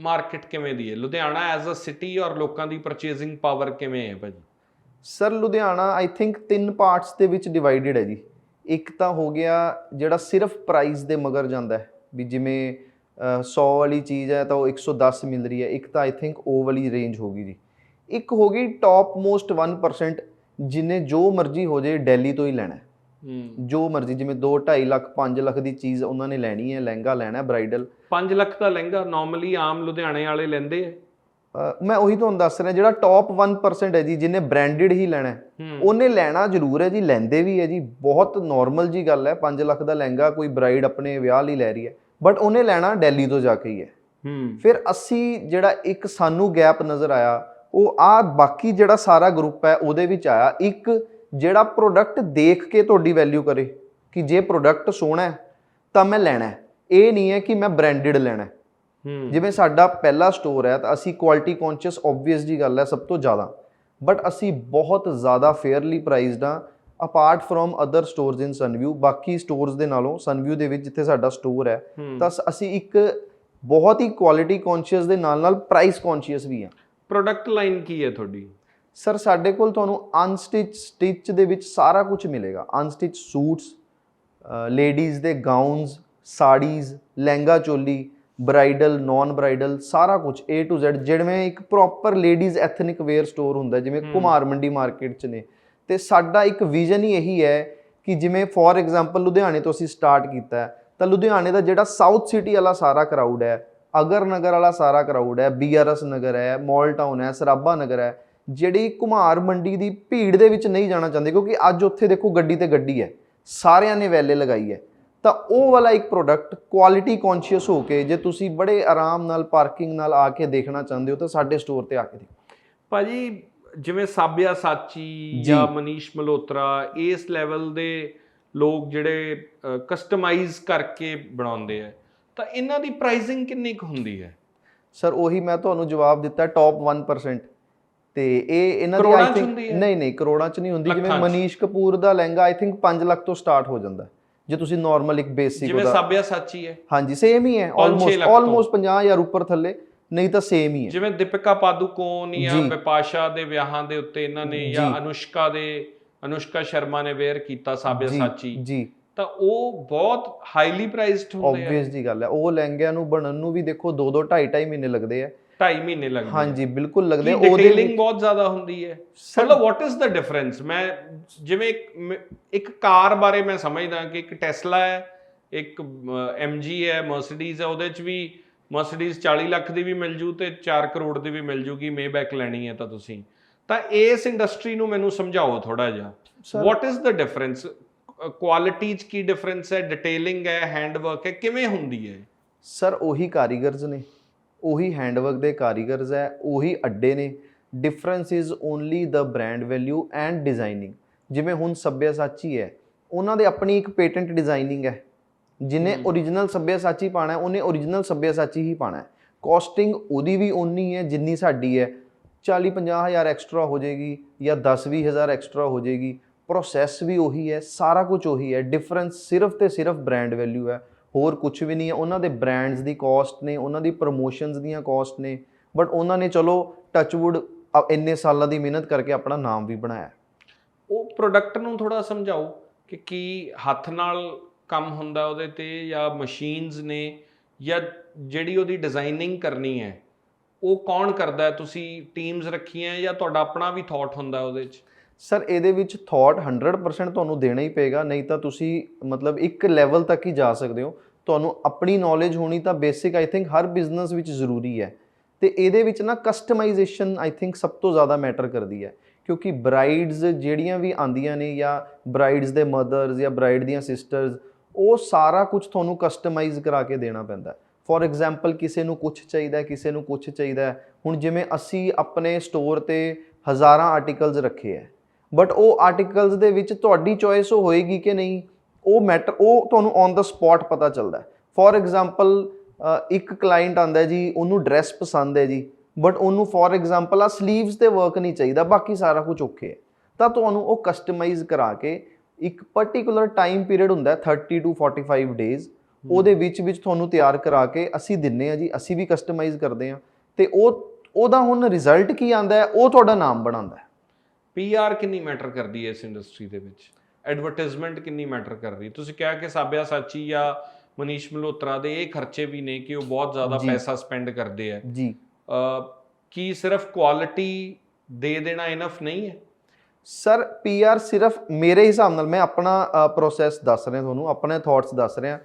ਮਾਰਕੀਟ ਕਿਵੇਂ ਦੀ ਹੈ? ਲੁਧਿਆਣਾ ਐਜ਼ ਅ ਸਿਟੀ ਔਰ ਲੋਕਾਂ ਦੀ ਪਰਚੇਸਿੰਗ ਪਾਵਰ ਕਿਵੇਂ ਹੈ ਭਾਜੀ? ਸਰ ਲੁਧਿਆਣਾ ਆਈ ਥਿੰਕ ਤਿੰਨ ਪਾਰਟਸ ਦੇ ਵਿੱਚ ਡਿਵਾਈਡਡ ਹੈ ਜੀ। ਇੱਕ ਤਾਂ ਹੋ ਗਿਆ ਜਿਹੜਾ ਸਿਰਫ ਪ੍ਰਾਈਸ ਦੇ ਮਗਰ ਜਾਂਦਾ ਹੈ ਵੀ ਜਿਵੇਂ ਅ, 100 ਵਾਲੀ ਚੀਜ਼ ਹੈ ਤਾਂ ਉਹ 110 ਮਿਲ ਰਹੀ ਹੈ। ਇੱਕ ਤਾਂ ਆਈ ਥਿੰਕ ਉਹ ਵਾਲੀ ਰੇਂਜ ਹੋਗੀ ਜੀ। ਇੱਕ ਹੋ ਗਈ ਟੌਪ ਮੋਸਟ 1% ਜਿਨੇ ਜੋ ਮਰਜ਼ੀ ਹੋ ਜੇ ਦਿੱਲੀ ਤੋਂ ਹੀ ਲੈਣਾ ਹੈ। ਹੂੰ। ਜੋ ਮਰਜ਼ੀ ਜਿਵੇਂ 2 2.5 ਲੱਖ 5 ਲੱਖ ਦੀ ਚੀਜ਼ ਉਹਨਾਂ ਨੇ ਲੈਣੀ ਹੈ ਲਹਿੰਗਾ ਲੈਣਾ ਹੈ ਬ੍ਰਾਈਡਲ 5 ਲੱਖ ਦਾ ਲਹਿੰਗਾ ਨਾਰਮਲੀ ਆਮ ਲੁਧਿਆਣੇ ਵਾਲੇ ਲੈਂਦੇ ਆ ਮੈਂ ਉਹੀ ਤੁਹਾਨੂੰ ਦੱਸ ਰਿਹਾ ਜਿਹੜਾ ਟੌਪ 1% ਹੈ ਜੀ ਜਿਹਨੇ ਬ੍ਰਾਂਡਡ ਹੀ ਲੈਣਾ ਉਹਨੇ ਲੈਣਾ ਜ਼ਰੂਰ ਹੈ ਜੀ ਲੈਂਦੇ ਵੀ ਹੈ ਜੀ ਬਹੁਤ ਨਾਰਮਲ ਜੀ ਗੱਲ ਹੈ 5 ਲੱਖ ਦਾ ਲਹਿੰਗਾ ਕੋਈ ਬ੍ਰਾਈਡ ਆਪਣੇ ਵਿਆਹ ਲਈ ਲੈ ਰਹੀ ਹੈ ਬਟ ਉਹਨੇ ਲੈਣਾ ਦਿੱਲੀ ਤੋਂ ਜਾ ਕੇ ਹੀ ਹੈ। ਫਿਰ ਅਸੀਂ ਜਿਹੜਾ ਇੱਕ ਸਾਨੂੰ ਗੈਪ ਨਜ਼ਰ ਆਇਆ ਉਹ ਆ ਬਾਕੀ ਜਿਹੜਾ ਸਾਰਾ ਗਰੁੱਪ ਹੈ ਉਹਦੇ ਵਿੱਚ ਆਇਆ ਇੱਕ ਜਿਹੜਾ ਪ੍ਰੋਡਕਟ ਦੇਖ ਕੇ ਤੁਹਾਡੀ ਵੈਲਿਊ ਕਰੇ ਕਿ ਜੇ ਪ੍ਰੋਡਕਟ ਸੋਹਣਾ ਹੈ ਤਾਂ ਮੈਂ ਲੈਣਾ ਹੈ। ਇਹ ਨਹੀਂ ਹੈ ਕਿ ਮੈਂ ਬ੍ਰਾਂਡਡ ਲੈਣਾ ਹੂੰ। ਜਿਵੇਂ ਸਾਡਾ ਪਹਿਲਾ ਸਟੋਰ ਹੈ ਤਾਂ ਅਸੀਂ ਕੁਆਲਿਟੀ ਕੌਨਸ਼ੀਅਸ ਆਬਵੀਅਸ ਜੀ ਗੱਲ ਹੈ ਸਭ ਤੋਂ ਜ਼ਿਆਦਾ। ਬਟ ਅਸੀਂ ਬਹੁਤ ਜ਼ਿਆਦਾ ਫੇਅਰਲੀ ਪ੍ਰਾਈਸਡ ਆ apart from other stores in Sunview ਬਾਕੀ ਸਟੋਰਸ ਦੇ ਨਾਲੋਂ ਸਨਵਿਊ ਦੇ ਵਿੱਚ ਜਿੱਥੇ ਸਾਡਾ ਸਟੋਰ ਹੈ ਤਾਂ ਅਸੀਂ ਇੱਕ ਬਹੁਤ ਹੀ ਕੁਆਲਿਟੀ ਕੌਨਸ਼ੀਅਸ ਦੇ ਨਾਲ ਨਾਲ ਪ੍ਰਾਈਸ ਕੌਨਸ਼ੀਅਸ ਵੀ ਆ ਪ੍ਰੋਡਕਟ ਲਾਈਨ ਕੀ ਹੈ ਤੁਹਾਡੀ? ਸਰ ਸਾਡੇ ਕੋਲ ਤੁਹਾਨੂੰ ਅਨਸਟਿਚ ਸਟਿਚ ਦੇ ਵਿੱਚ ਸਾਰਾ ਕੁਝ ਮਿਲੇਗਾ। ਅਨਸਟਿਚ ਸੂਟਸ ਲੇਡੀਜ਼ ਦੇ gowns saris lehenga choli bridal non bridal ਸਾਰਾ ਕੁਝ A to Z ਜਿਵੇਂ ਇੱਕ proper ladies ethnic wear store ਹੁੰਦਾ ਜਿਵੇਂ। ਕੁਮਾਰ ਮੰਡੀ ਮਾਰਕੀਟ 'ਚ ਨੇ ਤੇ ਸਾਡਾ ਇੱਕ ਵਿਜ਼ਨ ਹੀ ਇਹੀ ਹੈ ਕਿ ਜਿਵੇਂ ਫੋਰ ਐਗਜ਼ਾਮਪਲ ਲੁਧਿਆਣੇ ਤੋਂ ਅਸੀਂ ਸਟਾਰਟ ਕੀਤਾ ਹੈ, ਤਾਂ ਲੁਧਿਆਣੇ ਦਾ ਜਿਹੜਾ ਸਾਊਥ ਸਿਟੀ ਵਾਲਾ ਸਾਰਾ ਕਰਾਊਡ ਹੈ ਅਗਰ ਨਗਰ ਵਾਲਾ ਸਾਰਾ ਕਰਾਊਡ ਹੈ ਬੀਆਰਐਸ ਨਗਰ ਹੈ ਮਾਲ ਟਾਊਨ ਹੈ ਸਰਾਭਾ ਨਗਰ ਹੈ ਜਿਹੜੀ ਕੁਮਾਰ ਮੰਡੀ ਦੀ ਭੀੜ ਦੇ ਵਿੱਚ ਨਹੀਂ ਜਾਣਾ ਚਾਹੁੰਦੇ ਕਿਉਂਕਿ ਅੱਜ ਉੱਥੇ ਦੇਖੋ ਗੱਡੀ ਤੇ ਗੱਡੀ ਹੈ ਸਾਰਿਆਂ ਨੇ ਵੈਲੇ ਲਗਾਈ ਹੈ ਤਾਂ ਉਹ ਵਾਲਾ ਇੱਕ ਪ੍ਰੋਡਕਟ ਕੁਆਲਿਟੀ ਕੌਨਸ਼ੀਅਸ ਹੋ ਕੇ ਜੇ ਤੁਸੀਂ ਬੜੇ ਆਰਾਮ ਨਾਲ ਪਾਰਕਿੰਗ ਨਾਲ ਆ ਕੇ ਦੇਖਣਾ ਚਾਹੁੰਦੇ ਹੋ ਤਾਂ ਸਾਡੇ ਸਟੋਰ ਤੇ ਆ ਕੇ ਦੇਖੋ ਭਾਜੀ ਜਿਵੇਂ ਸਾਬਿਆ ਸਾਚੀ ਜੀ। ਮਨੀਸ਼ ਮਲਹੋਤਰਾ ਇਸ ਲੈਵਲ ਦੇ ਲੋਕ ਜਿਹੜੇ ਕਸਟਮਾਈਜ਼ ਕਰਕੇ ਬਣਾਉਂਦੇ ਆ ਤਾਂ ਇਹਨਾਂ ਦੀ ਪ੍ਰਾਈਸਿੰਗ ਕਿੰਨੀ ਕੁ ਹੁੰਦੀ ਹੈ ਸਰ ਉਹੀ ਮੈਂ ਤੁਹਾਨੂੰ ਜਵਾਬ ਦਿੱਤਾ ਟੌਪ 1% ਤੇ ਇਹ ਇਹਨਾਂ ਦੀ ਹੁੰਦੀ ਹੈ? ਨਹੀਂ ਨਹੀਂ ਕਰੋੜਾਂ ਚ ਨਹੀਂ ਹੁੰਦੀ ਜਿਵੇਂ। ਮਨੀਸ਼ ਕਪੂਰ ਦਾ ਲਹਿੰਗਾ ਆਈ ਥਿੰਕ 5 ਲੱਖ ਤੋਂ ਸਟਾਰਟ ਹੋ ਜਾਂਦਾ ਹੈ। ਜੇ ਤੁਸੀਂ ਨਾਰਮਲ ਇੱਕ ਬੇਸਿਕ ਜਿਵੇਂ ਸਾਬਿਆ ਸਾਚੀ ਹੈ। ਹਾਂਜੀ ਸੇਮ ਹੀ ਹੈ ਆਲਮੋਸਟ। ਆਲਮੋਸਟ 50000 ਉੱਪਰ ਥੱਲੇ ਨਹੀਂ ਤਾਂ ਸੇਮ ਹੀ ਹੈ। ਜਿਵੇਂ ਦੀਪਿਕਾ ਪਾਦੂਕੋਨ ਜਾਂ ਜੀ। ਬਿਪਾਸ਼ਾ ਦੇ ਵਿਆਹਾਂ ਦੇ ਉੱਤੇ ਇਹਨਾਂ ਨੇ ਜਾਂ ਜੀ। ਅਨੁਸ਼ਕਾ ਦੇ ਅਨੁਸ਼ਕਾ ਸ਼ਰਮਾ ਨੇ ਵੇਅਰ ਕੀਤਾ ਸਾਬਿਆ ਜੀ, ਸਾਚੀ। ਜੀ। ਤਾਂ ਉਹ ਬਹੁਤ ਹਾਈਲੀ ਪ੍ਰਾਈਸਡ ਹੁੰਦੇ ਆ। ਆਬਵੀਅਸ ਜੀ ਗੱਲ ਹੈ। ਉਹ ਲਹਿੰਗਿਆਂ ਨੂੰ ਬਣਨ ਨੂੰ ਵੀ ਦੇਖੋ 2 2 2.5 2.5 ਮਹੀਨੇ ਲੱਗਦੇ ਆ। 2.5 ਮਹੀਨੇ ਲੱਗਦੇ। ਹਾਂਜੀ ਬਿਲਕੁਲ ਲੱਗਦੇ ਉਹਦੇ ਡਿਟੇਲਿੰਗ ਵਿੱਚ- ਬਹੁਤ ਜ਼ਿਆਦਾ ਹੁੰਦੀ ਹੈ। ਮਤਲਬ ਵਾਟ ਇਜ਼ ਦਾ ਡਿਫਰੈਂਸ ਮੈਂ ਜਿਵੇਂ ਇੱਕ ਕਾਰ ਬਾਰੇ ਮੈਂ ਸਮਝਦਾ ਕਿ ਇੱਕ ਟੈਸਲਾ ਹੈ ਇੱਕ MG ਹੈ ਮਰਸੀਡੀਜ਼ ਹੈ ਉਹਦੇ ਚ ਵੀ ਮਰਸੀਡੀਜ਼ 40 ਲੱਖ ਦੀ ਵੀ ਮਿਲ ਜੂ ਤੇ 4 ਕਰੋੜ ਦੀ ਵੀ ਮਿਲ ਜੂਗੀ ਮੇਬੈਕ ਲੈਣੀ ਹੈ ਤਾਂ ਤੁਸੀਂ। ਤਾਂ ਇਸ ਇੰਡਸਟਰੀ ਨੂੰ ਮੈਨੂੰ ਸਮਝਾਓ ਥੋੜਾ ਜਿਹਾ। What is the difference quality ਚ ਕੀ ਡਿਫਰੈਂਸ ਹੈ? ਡਿਟੇਲਿੰਗ ਹੈ ਹੈਂਡਵਰਕ ਹੈ ਕਿਵੇਂ ਹੁੰਦੀ ਹੈ ਸਰ ਉਹੀ ਕਾਰੀਗਰਸ ਨੇ। ਉਹੀ ਹੈਂਡਵਰਕ ਦੇ ਕਾਰੀਗਰਸ ਹੈ ਉਹੀ ਅੱਡੇ ਨੇ। Difference is only the brand value and designing ਜਿਵੇਂ ਹੁਣ ਸੱਭਿਆਸਾਚੀ ਹੈ ਉਹਨਾਂ ਦੇ ਆਪਣੀ ਇੱਕ ਪੇਟੈਂਟ ਡਿਜ਼ਾਈਨਿੰਗ ਹੈ। ਹਮ। origignal ਸੱਭਿਆਸਾਚੀ ਪਾਣਾ ਹੈ ਉਹਨੇ origignal ਸੱਭਿਆਸਾਚੀ ਹੀ ਪਾਣਾ ਹੈ। ਕਾਸਟਿੰਗ ਉਹਦੀ ਵੀ ਓਨੀ ਹੈ ਜਿੰਨੀ ਸਾਡੀ ਹੈ। 40 50 ਹਜ਼ਾਰ ਐਕਸਟਰਾ ਹੋ ਜਾਏਗੀ ਜਾਂ 10 20 ਹਜ਼ਾਰ ਐਕਸਟਰਾ ਹੋ ਜਾਏਗੀ। ਪ੍ਰੋਸੈਸ ਵੀ ਉਹੀ ਹੈ ਸਾਰਾ ਕੁਝ ਉਹੀ ਹੈ। ਡਿਫਰੈਂਸ ਸਿਰਫ ਤੇ ਸਿਰਫ ਬ੍ਰਾਂਡ ਵੈਲਿਊ ਹੈ। ਹੋਰ ਕੁਝ ਵੀ ਨਹੀਂ ਹੈ। ਉਹਨਾਂ ਦੇ ਬ੍ਰਾਂਡਸ ਦੀ ਕਾਸਟ ਨੇ, ਉਹਨਾਂ ਦੀ ਪ੍ਰੋਮੋਸ਼ਨਸ ਦੀਆਂ ਕਾਸਟ ਨੇ। ਬਟ ਉਹਨਾਂ ਨੇ ਚਲੋ ਟੱਚਵੁੱਡ ਇੰਨੇ ਸਾਲਾਂ ਦੀ ਮਿਹਨਤ ਕਰਕੇ ਆਪਣਾ ਨਾਮ ਵੀ ਬਣਾਇਆ। ਉਹ ਪ੍ਰੋਡਕਟ ਨੂੰ ਥੋੜਾ ਸਮਝਾਓ ਕਿ ਕੀ ਹੱਥ ਨਾਲ ਕੰਮ ਹੁੰਦਾ ਉਹਦੇ ਤੇ ਜਾਂ ਮਸ਼ੀਨਸ ਨੇ ਜਾਂ ਜਿਹੜੀ ਉਹਦੀ ਡਿਜ਼ਾਈਨਿੰਗ ਕਰਨੀ ਹੈ, ਉਹ ਕੌਣ ਕਰਦਾ ਤੁਸੀਂ ਟੀਮਸ ਰੱਖੀਆਂ ਜਾਂ ਤੁਹਾਡਾ ਆਪਣਾ ਵੀ ਥਾਟ ਹੁੰਦਾ ਉਹਦੇ 'ਚ? ਸਰ, ਇਹਦੇ ਵਿੱਚ ਥਾਟ 100% ਤੁਹਾਨੂੰ ਦੇਣਾ ਹੀ ਪਏਗਾ, ਨਹੀਂ ਤਾਂ ਤੁਸੀਂ ਮਤਲਬ ਇੱਕ ਲੈਵਲ ਤੱਕ ਹੀ ਜਾ ਸਕਦੇ ਹੋ। ਤੁਹਾਨੂੰ ਆਪਣੀ ਨੌਲੇਜ ਹੋਣੀ ਤਾਂ ਬੇਸਿਕ ਆਈ ਥਿੰਕ ਹਰ ਬਿਜ਼ਨਸ ਵਿੱਚ ਜ਼ਰੂਰੀ ਹੈ। ਤੇ ਇਹਦੇ ਵਿੱਚ ਨਾ ਕਸਟਮਾਈਜੇਸ਼ਨ ਆਈ ਥਿੰਕ ਸਭ ਤੋਂ ਜ਼ਿਆਦਾ ਮੈਟਰ ਕਰਦੀ ਹੈ। ਕਿਉਂਕਿ ਬ੍ਰਾਈਡਸ ਜਿਹੜੀਆਂ ਵੀ ਆਂਦੀਆਂ ਨੇ ਜਾਂ ਬ੍ਰਾਈਡਸ ਦੇ ਮਦਰਸ ਜਾਂ ਬ੍ਰਾਈਡ ਦੀਆਂ ਸਿਸਟਰਸ ਉਹ ਸਾਰਾ ਕੁਝ ਤੁਹਾਨੂੰ ਕਸਟਮਾਈਜ਼ ਕਰਾ ਕੇ ਦੇਣਾ ਪੈਂਦਾ ਫੋਰ ਐਗਜ਼ਾਮਪਲ ਕਿਸੇ ਨੂੰ ਕੁਝ ਚਾਹੀਦਾ ਕਿਸੇ ਨੂੰ ਕੁਝ ਚਾਹੀਦਾ ਹੁਣ ਜਿਵੇਂ ਅਸੀਂ ਆਪਣੇ ਸਟੋਰ ਤੇ ਹਜ਼ਾਰਾਂ ਆਰਟੀਕਲਸ ਰੱਖੇ ਹੈ ਬਟ ਉਹ ਆਰਟੀਕਲਸ ਦੇ ਵਿੱਚ ਤੁਹਾਡੀ ਚੋਇਸ ਉਹ ਹੋਏਗੀ ਕਿ ਨਹੀਂ ਉਹ ਮੈਟਰ ਉਹ ਤੁਹਾਨੂੰ ਔਨ ਦਾ ਸਪੌਟ ਪਤਾ ਚੱਲਦਾ ਹੈ। ਫੋਰ ਐਗਜ਼ਾਮਪਲ ਇੱਕ ਕਲਾਇੰਟ ਆਂਦਾ ਹੈ ਜੀ ਉਹਨੂੰ ਡਰੈਸ ਪਸੰਦ ਹੈ ਜੀ ਬਟ ਉਹਨੂੰ ਫੋਰ ਐਗਜ਼ਾਮਪਲ ਆ 슬ੀਵਸ ਤੇ ਵਰਕ ਨਹੀਂ ਚਾਹੀਦਾ ਬਾਕੀ ਸਾਰਾ ਕੁਝ ਓਕੇ ਹੈ। ਤਾਂ ਤੁਹਾਨੂੰ ਉਹ ਕਸਟਮਾਈਜ਼ ਕਰਾ ਕੇ ਇੱਕ ਪਾਰਟਿਕੂਲਰ ਟਾਈਮ ਪੀਰੀਅਡ ਹੁੰਦਾ ਹੈ 30 ਟੂ 45 ਡੇਜ਼ ਉਹਦੇ ਵਿੱਚ ਵਿੱਚ ਤੁਹਾਨੂੰ ਤਿਆਰ ਕਰਾ ਕੇ ਅਸੀਂ ਦਿੰਨੇ ਆ ਜੀ ਅਸੀਂ ਵੀ ਕਸਟਮਾਈਜ਼ ਕਰਦੇ ਆ ਤੇ ਉਹ ਉਹਦਾ ਹੁਣ ਰਿਜ਼ਲਟ ਕੀ ਆਂਦਾ ਹੈ ਉਹ ਤੁਹਾਡਾ ਨਾਮ ਬਣਾਉਂਦਾ ਹੈ। ਪੀਆਰ ਕਿੰਨੀ ਮੈਟਰ ਕਰਦੀ ਹੈ ਇਸ ਇੰਡਸਟਰੀ ਦੇ ਵਿੱਚ? ਐਡਵਰਟਾਈਜ਼ਮੈਂਟ ਕਿੰਨੀ ਮੈਟਰ ਕਰਦੀ ਤੁਸੀਂ ਕਿਹਾ ਕਿ ਸਾਬਿਆ ਸਾਚੀ ਜਾਂ ਮਨੀਸ਼ ਮਲਹੋਤਰਾ ਦੇ ਇਹ ਖਰਚੇ ਵੀ ਨੇ ਕਿ ਉਹ ਬਹੁਤ ਜ਼ਿਆਦਾ। ਪੈਸਾ ਸਪੈਂਡ ਕਰਦੇ ਆ ਜੀ। ਕੀ ਸਿਰਫ ਕੁਆਲਿਟੀ ਦੇ ਦੇਣਾ ਇਨਫ ਨਹੀਂ ਹੈ? ਸਰ ਪੀਆਰ ਸਿਰਫ ਮੇਰੇ ਹਿਸਾਬ ਨਾਲ ਮੈਂ ਆਪਣਾ ਪ੍ਰੋਸੈਸ ਦੱਸ ਰਿਹਾ ਤੁਹਾਨੂੰ ਆਪਣੇ ਥਾਟਸ ਦੱਸ ਰਿਹਾ।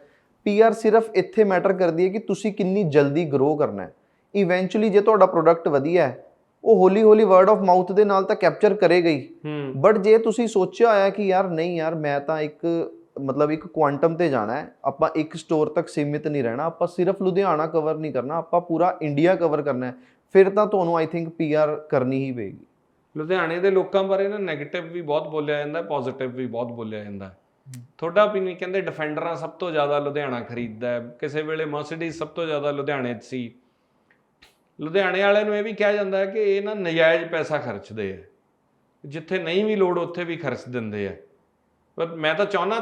ਪੀਆਰ ਸਿਰਫ ਇੱਥੇ ਮੈਟਰ ਕਰਦੀ ਹੈ ਕਿ ਤੁਸੀਂ ਕਿੰਨੀ ਜਲਦੀ ਗਰੋ ਕਰਨਾ ਹੈ। ਇਵੈਂਚੁਅਲੀ ਜੇ ਤੁਹਾਡਾ ਪ੍ਰੋਡਕਟ ਵਧੀਆ ਹੈ ਉਹ ਹੌਲੀ ਹੌਲੀ ਵਰਡ ਆਫ ਮਾਊਥ ਦੇ ਨਾਲ ਤਾਂ ਕੈਪਚਰ ਕਰੇਗਾ ਹੀ ਹੂੰ। ਬਟ ਜੇ ਤੁਸੀਂ ਸੋਚਿਆ ਹੋਇਆ ਕਿ ਯਾਰ ਨਹੀਂ ਯਾਰ ਮੈਂ ਤਾਂ ਇੱਕ ਮਤਲਬ ਇੱਕ ਕੁਆਂਟਮ ਤੇ ਜਾਣਾ ਹੈ ਆਪਾਂ ਇੱਕ ਸਟੋਰ ਤੱਕ ਸੀਮਿਤ ਨਹੀਂ ਰਹਿਣਾ ਆਪਾਂ ਸਿਰਫ ਲੁਧਿਆਣਾ ਕਵਰ ਨਹੀਂ ਕਰਨਾ ਆਪਾਂ ਪੂਰਾ ਇੰਡੀਆ ਕਵਰ ਕਰਨਾ ਹੈ ਫਿਰ ਤਾਂ ਤੁਹਾਨੂੰ ਆਈ ਥਿੰਕ ਪੀਆਰ ਕਰਨੀ ਹੀ ਪਏਗੀ। ਲੁਧਿਆਣੇ ਦੇ ਲੋਕਾਂ ਬਾਰੇ ਨਾ 네ਗੇਟਿਵ ਵੀ ਬਹੁਤ ਬੋਲਿਆ ਜਾਂਦਾ ਪੋਜ਼ਿਟਿਵ ਵੀ ਬਹੁਤ ਬੋਲਿਆ ਜਾਂਦਾ। ਤੁਹਾਡਾ opinion ਕਹਿੰਦੇ ਡਿਫੈਂਡਰਾਂ ਸਭ ਤੋਂ ਜ਼ਿਆਦਾ ਲੁਧਿਆਣਾ ਖਰੀਦਦਾ ਹੈ। ਕਿਸੇ ਵੇਲੇ ਮਰਸੀਡੀਜ਼ ਸਭ ਤੋਂ ਜ਼ਿਆਦਾ ਲੁਧਿਆਣੇ 'ਚ ਸੀ। ਲੁਧਿਆਣੇ ਵਾਲਿਆਂ ਨੂੰ ਇਹ ਵੀ ਕਿਹਾ ਜਾਂਦਾ ਹੈ ਕਿ ਇਹ ਨਾ ਨਜਾਇਜ਼ ਪੈਸਾ ਖਰਚਦੇ ਆ। ਜਿੱਥੇ ਨਹੀਂ ਵੀ ਲੋੜ ਉੱਥੇ ਵੀ ਖਰਚ ਦਿੰਦੇ ਆ। ਪਰ ਮੈਂ ਤਾਂ ਚਾਹੁੰਦਾ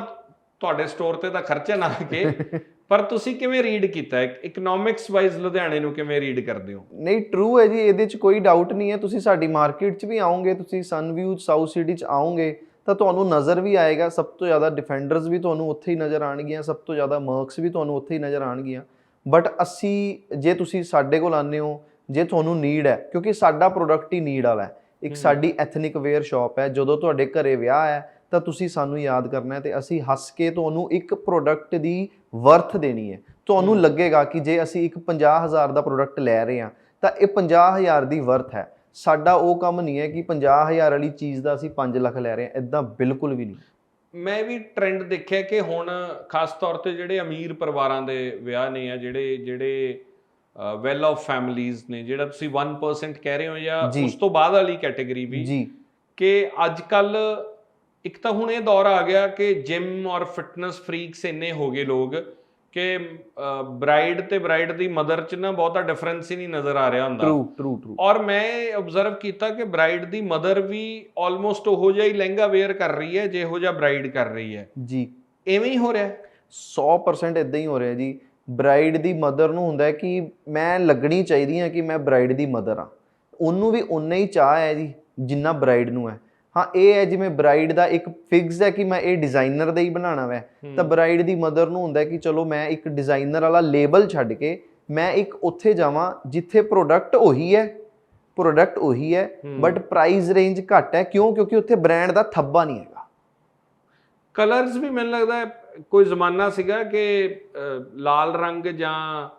ਤੁਹਾਡੇ ਸਟੋਰ ਤੇ ਤਾਂ ਖਰਚਾ ਨਾ ਕੇ ਪਰ ਤੁਸੀਂ ਕਿਵੇਂ ਰੀਡ ਕੀਤਾ? ਹੈ ਇਕਨੋਮਿਕਸ ਵਾਈਜ਼ ਲੁਧਿਆਣੇ ਨੂੰ ਕਿਵੇਂ ਰੀਡ ਕਰਦੇ ਹੋ? ਨਹੀਂ ਟਰੂ ਹੈ ਜੀ ਇਹਦੇ 'ਚ ਕੋਈ ਡਾਊਟ ਨਹੀਂ ਹੈ। ਤੁਸੀਂ ਸਾਡੀ ਮਾਰਕੀਟ 'ਚ ਵੀ ਆਓਗੇ ਤੁਸੀਂ ਸਨਵਿਊ ਸਾਊਥ ਸਿਟੀ 'ਚ ਆਓਗੇ ਤਾਂ ਤੁਹਾਨੂੰ ਨਜ਼ਰ ਵੀ ਆਏਗਾ। ਸਭ ਤੋਂ ਜ਼ਿਆਦਾ ਡਿਫੈਂਡਰਸ ਵੀ ਤੁਹਾਨੂੰ ਉੱਥੇ ਹੀ ਨਜ਼ਰ ਆਣਗੀਆਂ ਸਭ ਤੋਂ ਜ਼ਿਆਦਾ ਮਰਕਸ ਵੀ ਤੁਹਾਨੂੰ ਉੱਥੇ ਹੀ ਨਜ਼ਰ ਆਣਗੀਆਂ ਬਟ ਅਸੀਂ ਜੇ ਤੁਸੀਂ ਸਾਡੇ ਕੋਲ ਆਉਂਦੇ ਹੋ ਜੇ ਤੁਹਾਨੂੰ ਨੀਡ ਹੈ ਕਿਉਂਕਿ ਸਾਡਾ ਪ੍ਰੋਡਕਟ ਹੀ ਨੀਡ ਵਾਲਾ ਹੈ। ਇੱਕ ਸਾਡੀ ਐਥਨਿਕ ਵੇਅਰ ਸ਼ਾਪ ਹੈ ਜਦੋਂ ਤੁਹਾਡੇ ਘਰੇ ਵਿਆਹ ਹੈ ਤਾਂ ਤੁਸੀਂ ਸਾਨੂੰ ਯਾਦ ਕਰਨਾ ਹੈ ਤੇ ਅਸੀਂ ਹੱਸ ਕੇ ਤੁਹਾਨੂੰ ਇੱਕ ਪ੍ਰੋਡਕਟ ਦੀ ਵਰਥ ਦੇਣੀ ਹੈ। ਤੁਹਾਨੂੰ ਲੱਗੇਗਾ ਕਿ ਜੇ ਅਸੀਂ ਇੱਕ 50000 ਦਾ ਪ੍ਰੋਡਕਟ ਲੈ ਰਹੇ ਹਾਂ ਤਾਂ ਇਹ 50000 ਦੀ ਵਰਥ ਹੈ। ਸਾਡਾ ਉਹ ਕੰਮ ਨਹੀਂ ਹੈ ਕਿ 50000 ਵਾਲੀ ਚੀਜ਼ ਦਾ ਅਸੀਂ 5 ਲੱਖ ਲੈ ਰਹੇ ਹਾਂ ਇਦਾਂ ਬਿਲਕੁਲ ਵੀ ਨਹੀਂ। ਮੈਂ ਵੀ ਟ੍ਰੈਂਡ ਦੇਖਿਆ ਕਿ ਹੁਣ ਖਾਸ ਤੌਰ ਤੇ ਜਿਹੜੇ ਅਮੀਰ ਪਰਿਵਾਰਾਂ ਦੇ ਵਿਆਹ ਨੇ ਆ ਜਿਹੜੇ ਜਿਹੜੇ ਵੈਲ ਆਫ ਫੈਮਿਲੀਜ਼ ਨੇ ਜਿਹੜਾ ਤੁਸੀਂ 1% ਕਹਿ ਰਹੇ ਹੋ ਜਾਂ ਜੀ। ਉਸ ਤੋਂ ਬਾਅਦ ਵਾਲੀ ਕੈਟਾਗਰੀ ਵੀ ਜੀ ਕਿ ਅੱਜ ਕੱਲ ਇੱਕ ਤਾਂ ਹੁਣ ਇਹ ਦੌਰ ਆ ਗਿਆ ਕਿ ਜਿਮ ਔਰ ਫਿਟਨੈਸ ਫਰੀਕਸ ਇੰਨੇ ਹੋ ਗਏ ਲੋਕ ਕਿ ਬ੍ਰਾਈਡ ਤੇ ਬ੍ਰਾਈਡ ਦੀ ਮਦਰ ਚ ਨਾ ਬਹੁਤਾ ਡਿਫਰੈਂਸ ਹੀ ਨਹੀਂ ਨਜ਼ਰ ਆ ਰਿਹਾ ਹੁੰਦਾ। ਟਰੂ ਟਰੂ ਟਰੂ ਔਰ ਮੈਂ ਆਬਜ਼ਰਵ ਕੀਤਾ ਕਿ ਬ੍ਰਾਈਡ ਦੀ ਮਦਰ ਵੀ ਆਲਮੋਸਟ ਉਹੋ ਜਿਹਾ ਹੀ ਲਹਿੰਗਾ ਵੇਅਰ ਕਰ ਰਹੀ ਹੈ ਜਿਹੋ ਜਿਹਾ ਬ੍ਰਾਈਡ ਕਰ ਰਹੀ ਹੈ। ਜੀ। ਐਵੇਂ ਹੀ ਹੋ ਰਿਹਾ ਹੈ? 100% ਇਦਾਂ ਹੀ ਹੋ ਰਿਹਾ ਜੀ। ਬ੍ਰਾਈਡ ਦੀ ਮਦਰ ਨੂੰ ਹੁੰਦਾ ਕਿ ਮੈਂ ਲੱਗਣੀ ਚਾਹੀਦੀ ਹਾਂ ਕਿ ਮੈਂ ਬ੍ਰਾਈਡ ਦੀ ਮਦਰ ਆ ਉਹਨੂੰ ਵੀ ਉਨਾ ਹੀ ਚਾਹ ਹੈ ਜੀ ਜਿੰਨਾ ਬ੍ਰਾਈਡ ਨੂੰ ਹੈ। ਹਾਂ ਇਹ ਹੈ ਜਿਵੇਂ ਬ੍ਰਾਈਡ ਦਾ ਇੱਕ ਫਿਕਸ ਹੈ ਕਿ ਮੈਂ ਇਹ ਡਿਜ਼ਾਈਨਰ ਦਾ ਹੀ ਬਣਾਉਣਾ ਵੈ। ਤਾਂ ਬ੍ਰਾਈਡ ਦੀ ਮਦਰ ਨੂੰ ਹੁੰਦਾ ਹੈ ਕਿ ਚਲੋ ਮੈਂ ਇੱਕ ਡਿਜ਼ਾਈਨਰ ਵਾਲਾ ਲੇਬਲ ਛੱਡ ਕੇ ਮੈਂ ਇੱਕ ਉੱਥੇ ਜਾਵਾਂ ਜਿੱਥੇ ਪ੍ਰੋਡਕਟ ਉਹੀ ਹੈ ਪ੍ਰੋਡਕਟ ਉਹੀ ਹੈ। ਬਟ ਪ੍ਰਾਈਸ ਰੇਂਜ ਘੱਟ ਹੈ ਕਿਉਂ? ਕਿਉਂਕਿ ਉੱਥੇ ਬ੍ਰਾਂਡ ਦਾ ਥੱਬਾ ਨਹੀਂ ਹੈਗਾ। ਕਲਰਸ ਵੀ ਮੈਨੂੰ ਲੱਗਦਾ ਹੈ ਕੋਈ ਜ਼ਮਾਨਾ ਸੀਗਾ ਕਿ ਲਾਲ ਰੰਗ ਜਾਂ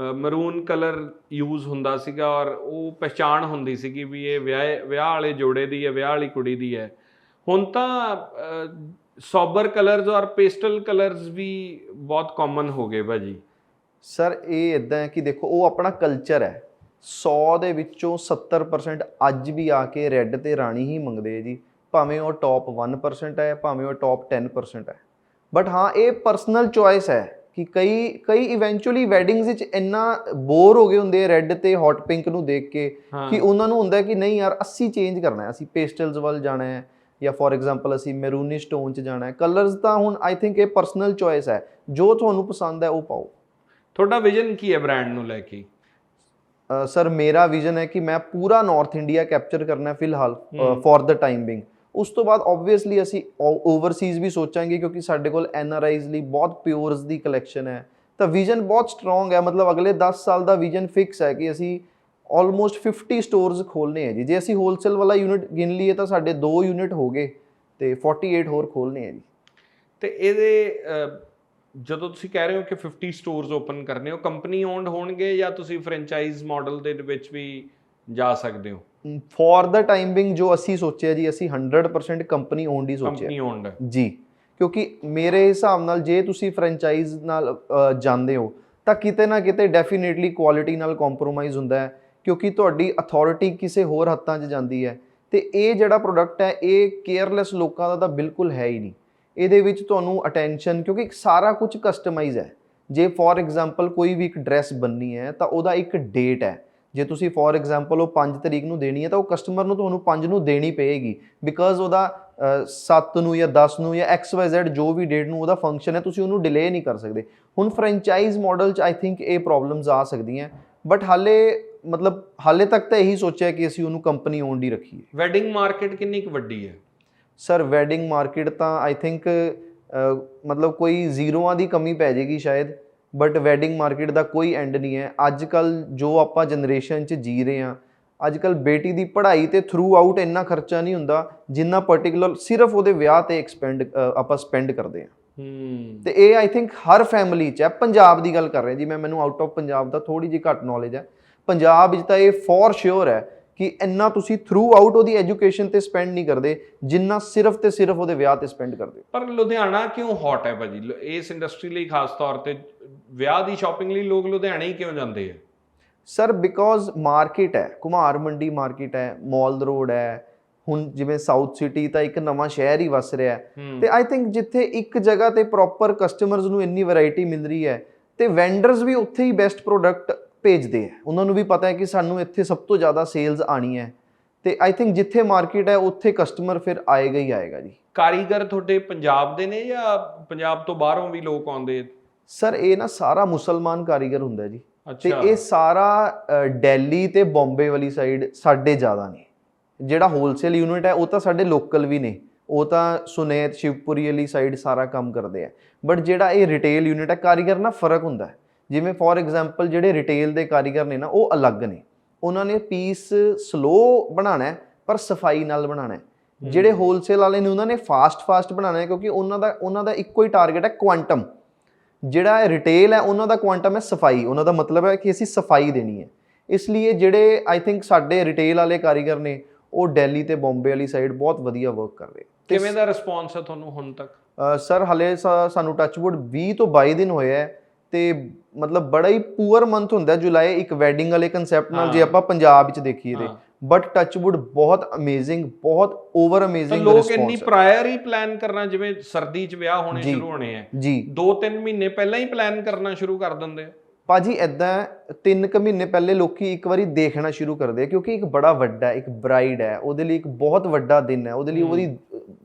ਮਰੂਨ ਕਲਰ ਯੂਜ਼ ਹੁੰਦਾ ਸੀਗਾ ਔਰ ਉਹ ਪਛਾਣ ਹੁੰਦੀ ਸੀਗੀ ਵੀ ਇਹ ਵਿਆਹ ਵਿਆਹ ਵਾਲੇ ਜੋੜੇ ਦੀ ਹੈ, ਵਿਆਹ ਵਾਲੀ ਕੁੜੀ ਦੀ ਹੈ। ਹੁਣ ਤਾਂ ਸੋਬਰ ਕਲਰਸ ਔਰ ਪੇਸਟਲ ਕਲਰਸ ਵੀ ਬਹੁਤ ਕਾਮਨ ਹੋ ਗਏ ਭਾਜੀ। ਸਰ ਇਹ ਇਦਾਂ ਹੈ ਕਿ ਦੇਖੋ, ਉਹ ਆਪਣਾ ਕਲਚਰ ਹੈ। 100 ਦੇ ਵਿੱਚੋਂ 70% ਅੱਜ ਵੀ ਆ ਕੇ ਰੈੱਡ ਤੇ ਰਾਣੀ ਹੀ ਮੰਗਦੇ ਆ ਜੀ। ਭਾਵੇਂ ਉਹ ਟੌਪ 1% ਹੈ, ਭਾਵੇਂ ਉਹ ਟੌਪ 10% ਹੈ। ਬਟ ਹਾਂ, ਇਹ ਪਰਸਨਲ ਚੁਆਇਸ ਹੈ। ਕਿ ਕਈ ਕਈ ਇਵੈਂਚੁਅਲੀ ਵੈਡਿੰਗਸ ਵਿੱਚ ਇੰਨਾ ਬੋਰ ਹੋ ਗਏ ਹੁੰਦੇ ਆ ਰੈੱਡ ਤੇ ਹੌਟ ਪਿੰਕ ਨੂੰ ਦੇਖ ਕੇ ਕਿ ਉਹਨਾਂ ਨੂੰ ਹੁੰਦਾ ਕਿ ਨਹੀਂ ਯਾਰ ਅਸੀਂ ਚੇਂਜ ਕਰਨਾ ਹੈ ਅਸੀਂ ਪੇਸਟਲਸ ਵੱਲ ਜਾਣਾ ਹੈ ਜਾਂ ਫੋਰ ਐਗਜ਼ਾਮਪਲ ਅਸੀਂ ਮੈਰੂਨਿਸ਼ ਟੋਨ ਚ ਜਾਣਾ ਹੈ। ਕਲਰਸ ਤਾਂ ਹੁਣ ਆਈ ਥਿੰਕ ਇਹ ਪਰਸਨਲ ਚੁਆਇਸ ਹੈ। ਜੋ ਤੁਹਾਨੂੰ ਪਸੰਦ ਹੈ ਉਹ ਪਾਓ। ਤੁਹਾਡਾ ਵਿਜ਼ਨ ਕੀ ਹੈ ਬ੍ਰਾਂਡ ਨੂੰ ਲੈ ਕੇ? ਸਰ ਮੇਰਾ ਵਿਜ਼ਨ ਹੈ ਕਿ ਮੈਂ ਪੂਰਾ ਨਾਰਥ ਇੰਡੀਆ ਕੈਪਚਰ ਕਰਨਾ ਹੈ ਫਿਲਹਾਲ। ਫॉर द ਟਾਈਮ ਬਿੰਗ ਉਸ ਤੋਂ ਬਾਅਦ ਆਬਵੀਅਸਲੀ ਅਸੀਂ ਓਵਰਸੀਜ਼ ਵੀ ਸੋਚਾਂਗੇ ਕਿਉਂਕਿ ਸਾਡੇ ਕੋਲ ਐੱਨ ਆਰ ਆਈਜ਼ ਲਈ ਬਹੁਤ ਪਿਓਰਸ ਦੀ ਕਲੈਕਸ਼ਨ ਹੈ। ਤਾਂ ਵਿਜ਼ਨ ਬਹੁਤ ਸਟਰੋਂਗ ਹੈ, ਮਤਲਬ ਅਗਲੇ 10 ਸਾਲ ਦਾ ਵਿਜ਼ਨ ਫਿਕਸ ਹੈ ਕਿ ਅਸੀਂ ਆਲਮੋਸਟ 50 ਸਟੋਰਸ ਖੋਲਨੇ ਹੈ ਜੀ। ਜੇ ਅਸੀਂ ਹੋਲਸੇਲ ਵਾਲਾ ਯੂਨਿਟ ਗਿਣ ਲਈਏ ਤਾਂ ਸਾਡੇ 2 ਯੂਨਿਟ ਹੋ ਗਏ ਤੇ 48 ਹੋਰ ਖੋਲਨੇ ਹੈ ਜੀ। ਤੇ ਇਹਦੇ ਜਦੋਂ ਤੁਸੀਂ ਕਹਿ ਰਹੇ ਹੋ ਕਿ 50 ਸਟੋਰਸ ਓਪਨ ਕਰਨੇ ਹੋ ਕੰਪਨੀ ਓਨਡ ਹੋਣਗੇ ਜਾਂ ਤੁਸੀਂ ਫਰੈਂਚਾਈਜ਼ ਮਾਡਲ ਦੇ ਵਿੱਚ ਵੀ ਜਾ ਸਕਦੇ ਹੋ? ਫॉर द ਟਾਈਮ ਬਿੰਗ ਜੋ ਅਸੀਂ ਸੋਚਿਆ ਜੀ ਅਸੀਂ 100% ਕੰਪਨੀ ਓਨਡ ਹੀ ਸੋਚਿਆ। ਕੰਪਨੀ ਓਨਡ ਜੀ ਕਿਉਂਕਿ ਮੇਰੇ ਹਿਸਾਬ ਨਾਲ ਜੇ ਤੁਸੀਂ ਫਰੈਂਚਾਈਜ਼ ਨਾਲ ਜਾਂਦੇ ਹੋ ਤਾਂ ਕਿਤੇ ਨਾ ਕਿਤੇ ਡੈਫੀਨੇਟਲੀ ਕੁਆਲਿਟੀ ਨਾਲ ਕੰਪਰੋਮਾਈਜ਼ ਹੁੰਦਾ ਹੈ ਕਿਉਂਕਿ ਤੁਹਾਡੀ ਅਥਾਰਟੀ ਕਿਸੇ ਹੋਰ ਹੱਥਾਂ 'ਚ ਜਾਂਦੀ ਹੈ। ਤੇ ਤੇ ਇਹ ਜਿਹੜਾ ਪ੍ਰੋਡਕਟ ਹੈ ਇਹ ਕੇਅਰਲੈਸ ਲੋਕਾਂ ਦਾ ਤਾਂ ਬਿਲਕੁਲ ਹੈ ਹੀ ਨਹੀਂ। ਇਹਦੇ ਵਿੱਚ ਤੁਹਾਨੂੰ ਅਟੈਂਸ਼ਨ ਕਿਉਂਕਿ ਸਾਰਾ ਕੁਝ ਕਸਟਮਾਈਜ਼ ਹੈ। ਜੇ ਫੋਰ ਐਗਜ਼ਾਮਪਲ ਕੋਈ ਵੀ ਇੱਕ ਡਰੈਸ ਬੰਨੀ ਹੈ ਤਾਂ ਉਹਦਾ ਇੱਕ ਡੇਟ ਹੈ। ਜੇ ਤੁਸੀਂ ਫੋਰ ਐਗਜ਼ਾਮਪਲ ਉਹ 5 ਤਰੀਕ ਨੂੰ ਦੇਣੀ ਹੈ ਤਾਂ ਉਹ ਕਸਟਮਰ ਨੂੰ ਤੁਹਾਨੂੰ 5 ਨੂੰ ਦੇਣੀ ਪਏਗੀ। ਬਿਕਾਜ਼ ਉਹਦਾ 7 ਨੂੰ ਜਾਂ 10 ਨੂੰ ਜਾਂ XYZ ਜੋ ਵੀ ਡੇਟ ਨੂੰ ਉਹਦਾ ਫੰਕਸ਼ਨ ਹੈ ਤੁਸੀਂ ਉਹਨੂੰ ਡਿਲੇ ਨਹੀਂ ਕਰ ਸਕਦੇ। ਹੁਣ ਫਰੈਂਚਾਈਜ਼ ਮਾਡਲ 'ਚ ਆਈ ਥਿੰਕ ਇਹ ਪ੍ਰੋਬਲਮਸ ਆ ਸਕਦੀਆਂ। ਬਟ ਹਾਲੇ ਮਤਲਬ ਹਾਲੇ ਤੱਕ ਤਾਂ ਇਹੀ ਸੋਚਿਆ ਕਿ ਅਸੀਂ ਉਹਨੂੰ ਕੰਪਨੀ ਓਨਡ ਹੀ ਰੱਖੀਏ। ਵੈਡਿੰਗ ਮਾਰਕੀਟ ਕਿੰਨੀ ਕੁ ਵੱਡੀ ਹੈ? ਸਰ ਵੈਡਿੰਗ ਮਾਰਕੀਟ ਤਾਂ ਆਈ ਥਿੰਕ ਮਤਲਬ ਕੋਈ ਜ਼ੀਰੋਆਂ ਦੀ ਕਮੀ ਪੈ ਜਾਏਗੀ ਸ਼ਾਇਦ। ਬਟ ਵੈਡਿੰਗ ਮਾਰਕੀਟ ਦਾ ਕੋਈ ਐਂਡ ਨਹੀਂ ਹੈ। ਅੱਜ ਕੱਲ ਜੋ ਆਪਾਂ ਜਨਰੇਸ਼ਨ 'ਚ ਜੀ ਰਹੇ ਹਾਂ ਅੱਜ ਕੱਲ ਬੇਟੀ ਦੀ ਪੜ੍ਹਾਈ ਤੇ ਥਰੂ ਆਊਟ ਇੰਨਾ ਖਰਚਾ ਨਹੀਂ ਹੁੰਦਾ ਜਿੰਨਾ ਪਾਰਟਿਕੂਲਰ ਸਿਰਫ ਉਹਦੇ ਵਿਆਹ ਤੇ ਐਕਸਪੈਂਡ ਆਪਾਂ ਸਪੈਂਡ ਕਰਦੇ ਹਾਂ। ਹੂੰ। ਤੇ ਇਹ ਆਈ ਥਿੰਕ ਹਰ ਫੈਮਿਲੀ 'ਚ ਹੈ। ਪੰਜਾਬ ਦੀ ਗੱਲ ਕਰ ਰਿਹਾ ਜੀ ਮੈਂ ਮੈਨੂੰ ਆਊਟ ਆਫ ਪੰਜਾਬ ਦਾ ਥੋੜੀ ਜਿਹੀ ਘੱਟ ਨੌਲੇਜ ਹੈ। ਪੰਜਾਬ ਵਿੱਚ ਤਾਂ ਇਹ ਫੋਰ ਸ਼ੋਰ ਹੈ ਕਿ ਇੰਨਾ ਤੁਸੀਂ ਥਰੂ ਆਊਟ ਉਹਦੀ ਐਜੂਕੇਸ਼ਨ ਤੇ ਸਪੈਂਡ ਨਹੀਂ ਕਰਦੇ ਜਿੰਨਾ ਸਿਰਫ ਤੇ ਸਿਰਫ ਉਹਦੇ ਵਿਆਹ ਤੇ ਸਪੈਂਡ ਕਰਦੇ। ਪਰ ਲੁਧਿਆਣਾ ਕਿਉਂ ਹੌਟ ਹੈ ਭਾਜੀ? ਇਸ ਇੰਡਸਟਰੀ ਲਈ ਖਾਸ ਤੌਰ ਤੇ ਵਿਆਹ ਦੀ ਸ਼ਾਪਿੰਗ ਲਈ ਲੋਕ ਲੁਧਿਆਣੇ ਹੀ ਕਿਉਂ ਜਾਂਦੇ ਆ? ਸਰ ਬਿਕੋਜ਼ ਮਾਰਕੀਟ ਹੈ ਕੁਮਾਰ ਮੰਡੀ ਮਾਰਕੀਟ ਹੈ ਮਾਲ ਰੋਡ ਹੈ ਹੁਣ ਜਿਵੇਂ ਸਾਊਥ ਸਿਟੀ ਤਾਂ ਇੱਕ ਨਵਾਂ ਸ਼ਹਿਰ ਹੀ ਵਸ ਰਿਹਾ ਤੇ ਆਈ ਥਿੰਕ ਜਿੱਥੇ ਇੱਕ ਜਗ੍ਹਾ ਤੇ ਪ੍ਰੋਪਰ ਕਸਟਮਰਸ ਨੂੰ ਇੰਨੀ ਵੈਰਾਈਟੀ ਮਿਲ ਰਹੀ ਹੈ ਤੇ ਵੈਂਡਰਸ ਵੀ ਉੱਥੇ ਹੀ ਬੈਸਟ ਪ੍ਰੋਡਕਟ ਭੇਜਦੇ ਆ ਉਹਨਾਂ ਨੂੰ ਵੀ ਪਤਾ ਹੈ ਕਿ ਸਾਨੂੰ ਇੱਥੇ ਸਭ ਤੋਂ ਜ਼ਿਆਦਾ ਸੇਲਸ ਆਣੀ ਹੈ। ਤੇ ਆਈ ਥਿੰਕ ਜਿੱਥੇ ਮਾਰਕੀਟ ਹੈ ਉੱਥੇ ਕਸਟਮਰ ਫਿਰ ਆਏਗਾ ਹੀ ਆਏਗਾ ਜੀ। ਕਾਰੀਗਰ ਤੁਹਾਡੇ ਪੰਜਾਬ ਦੇ ਨੇ ਜਾਂ ਪੰਜਾਬ ਤੋਂ ਬਾਹਰੋਂ ਵੀ ਲੋਕ ਆਉਂਦੇ? ਸਰ ਇਹ ਨਾ ਸਾਰਾ ਮੁਸਲਮਾਨ ਕਾਰੀਗਰ ਹੁੰਦਾ ਜੀ। ਤੇ ਇਹ ਸਾਰਾ ਦਿੱਲੀ ਤੇ ਬੰਬੇ ਵਾਲੀ ਸਾਈਡ ਸਾਡੇ ਜ਼ਿਆਦਾ ਨੇ। ਜਿਹੜਾ ਹੋਲਸੇਲ ਯੂਨਿਟ ਹੈ ਉਹ ਤਾਂ ਸਾਡੇ ਲੋਕਲ ਵੀ ਨੇ। ਉਹ ਤਾਂ ਸੁਨੇਤ ਸ਼ਿਵਪੁਰੀ ਵਾਲੀ ਸਾਈਡ ਸਾਰਾ ਕੰਮ ਕਰਦੇ ਆ। ਬਟ ਜਿਹੜਾ ਇਹ ਰਿਟੇਲ ਯੂਨਿਟ ਹੈ ਕਾਰੀਗਰ ਨਾਲ ਫ਼ਰਕ ਹੁੰਦਾ ਜਿਵੇਂ ਫੋਰ ਐਗਜ਼ਾਮਪਲ ਜਿਹੜੇ ਰਿਟੇਲ ਦੇ ਕਾਰੀਗਰ ਨੇ ਨਾ ਉਹ ਅਲੱਗ ਨੇ। ਉਹਨਾਂ ਨੇ ਪੀਸ ਸਲੋ ਬਣਾਉਣਾ ਹੈ ਪਰ ਸਫ਼ਾਈ ਨਾਲ ਬਣਾਉਣਾ ਹੈ। ਜਿਹੜੇ ਹੋਲਸੇਲ ਵਾਲੇ ਨੇ ਉਹਨਾਂ ਨੇ ਫਾਸਟ ਫਾਸਟ ਬਣਾਉਣਾ ਹੈ ਕਿਉਂਕਿ ਉਹਨਾਂ ਦਾ ਉਹਨਾਂ ਦਾ ਇੱਕੋ ਹੀ ਟਾਰਗੇਟ ਹੈ ਕੁਆਂਟਮ ਜਿਹੜਾ ਰਿਟੇਲ ਹੈ ਉਹਨਾਂ ਦਾ ਕੁਆਂਟਮ ਹੈ ਸਫ਼ਾਈ। ਉਹਨਾਂ ਦਾ ਮਤਲਬ ਹੈ ਕਿ ਅਸੀਂ ਸਫ਼ਾਈ ਦੇਣੀ ਹੈ। ਇਸ ਲਈ ਜਿਹੜੇ ਆਈ ਥਿੰਕ ਸਾਡੇ ਰਿਟੇਲ ਵਾਲੇ ਕਾਰੀਗਰ ਨੇ ਉਹ ਦਿੱਲੀ ਤੇ ਬੰਬੇ ਵਾਲੀ ਸਾਈਡ ਬਹੁਤ ਵਧੀਆ ਵਰਕ ਕਰ ਰਹੇ। ਕਿਵੇਂ ਦਾ ਰਿਸਪੌਂਸ ਹੈ ਤੁਹਾਨੂੰ ਹੁਣ ਤੱਕ? ਸਰ ਹਲੇ ਸਾਨੂੰ ਟੱਚਵੁੱਡ 20 ਤੋਂ 22 ਦਿਨ ਹੋਏ ਹੈ ਤੇ ਮਤਲਬ ਬੜਾ ਹੀ ਪੂਅਰ ਮੰਥ ਹੁੰਦਾ ਜੁਲਾਈ ਇੱਕ ਵੈਡਿੰਗ ਵਾਲੇ ਕਨਸੈਪਟ ਨਾਲ ਜੇ। ਆਪਾਂ ਪੰਜਾਬ ਵਿੱਚ ਦੇਖੀਏ ਤੇ। ਬਟ ਟੱਚਵੁੱਡ ਬਹੁਤ ਅਮੇਜ਼ਿੰਗ ਬਹੁਤ ਓਵਰ ਅਮੇਜ਼ਿੰਗ ਲੋਕ ਇੰਨੀ ਪ੍ਰਾਇਰ ਹੀ। ਪਲਾਨ ਕਰਨਾ ਜਿਵੇਂ ਸਰਦੀ 'ਚ ਵਿਆਹ ਹੋਣੇ। ਸ਼ੁਰੂ ਹੋਣੇ ਆ। ਜੀ। 2-3 ਮਹੀਨੇ ਪਹਿਲਾਂ ਹੀ ਪਲਾਨ ਕਰਨਾ ਸ਼ੁਰੂ ਕਰ ਦਿੰਦੇ ਆ। ਭਾਜੀ ਐਦਾਂ ਤਿੰਨ ਕੁ ਮਹੀਨੇ ਪਹਿਲੇ ਲੋਕੀ ਇੱਕ ਵਾਰੀ ਦੇਖਣਾ ਸ਼ੁਰੂ ਕਰਦੇ ਆ ਕਿਉਂਕਿ ਇੱਕ ਬੜਾ ਵੱਡਾ ਇੱਕ ਬ੍ਰਾਈਡ ਹੈ ਉਹਦੇ ਲਈ ਇੱਕ ਬਹੁਤ ਵੱਡਾ ਦਿਨ ਹੈ ਉਹਦੇ ਲਈ। ਉਹਦੀ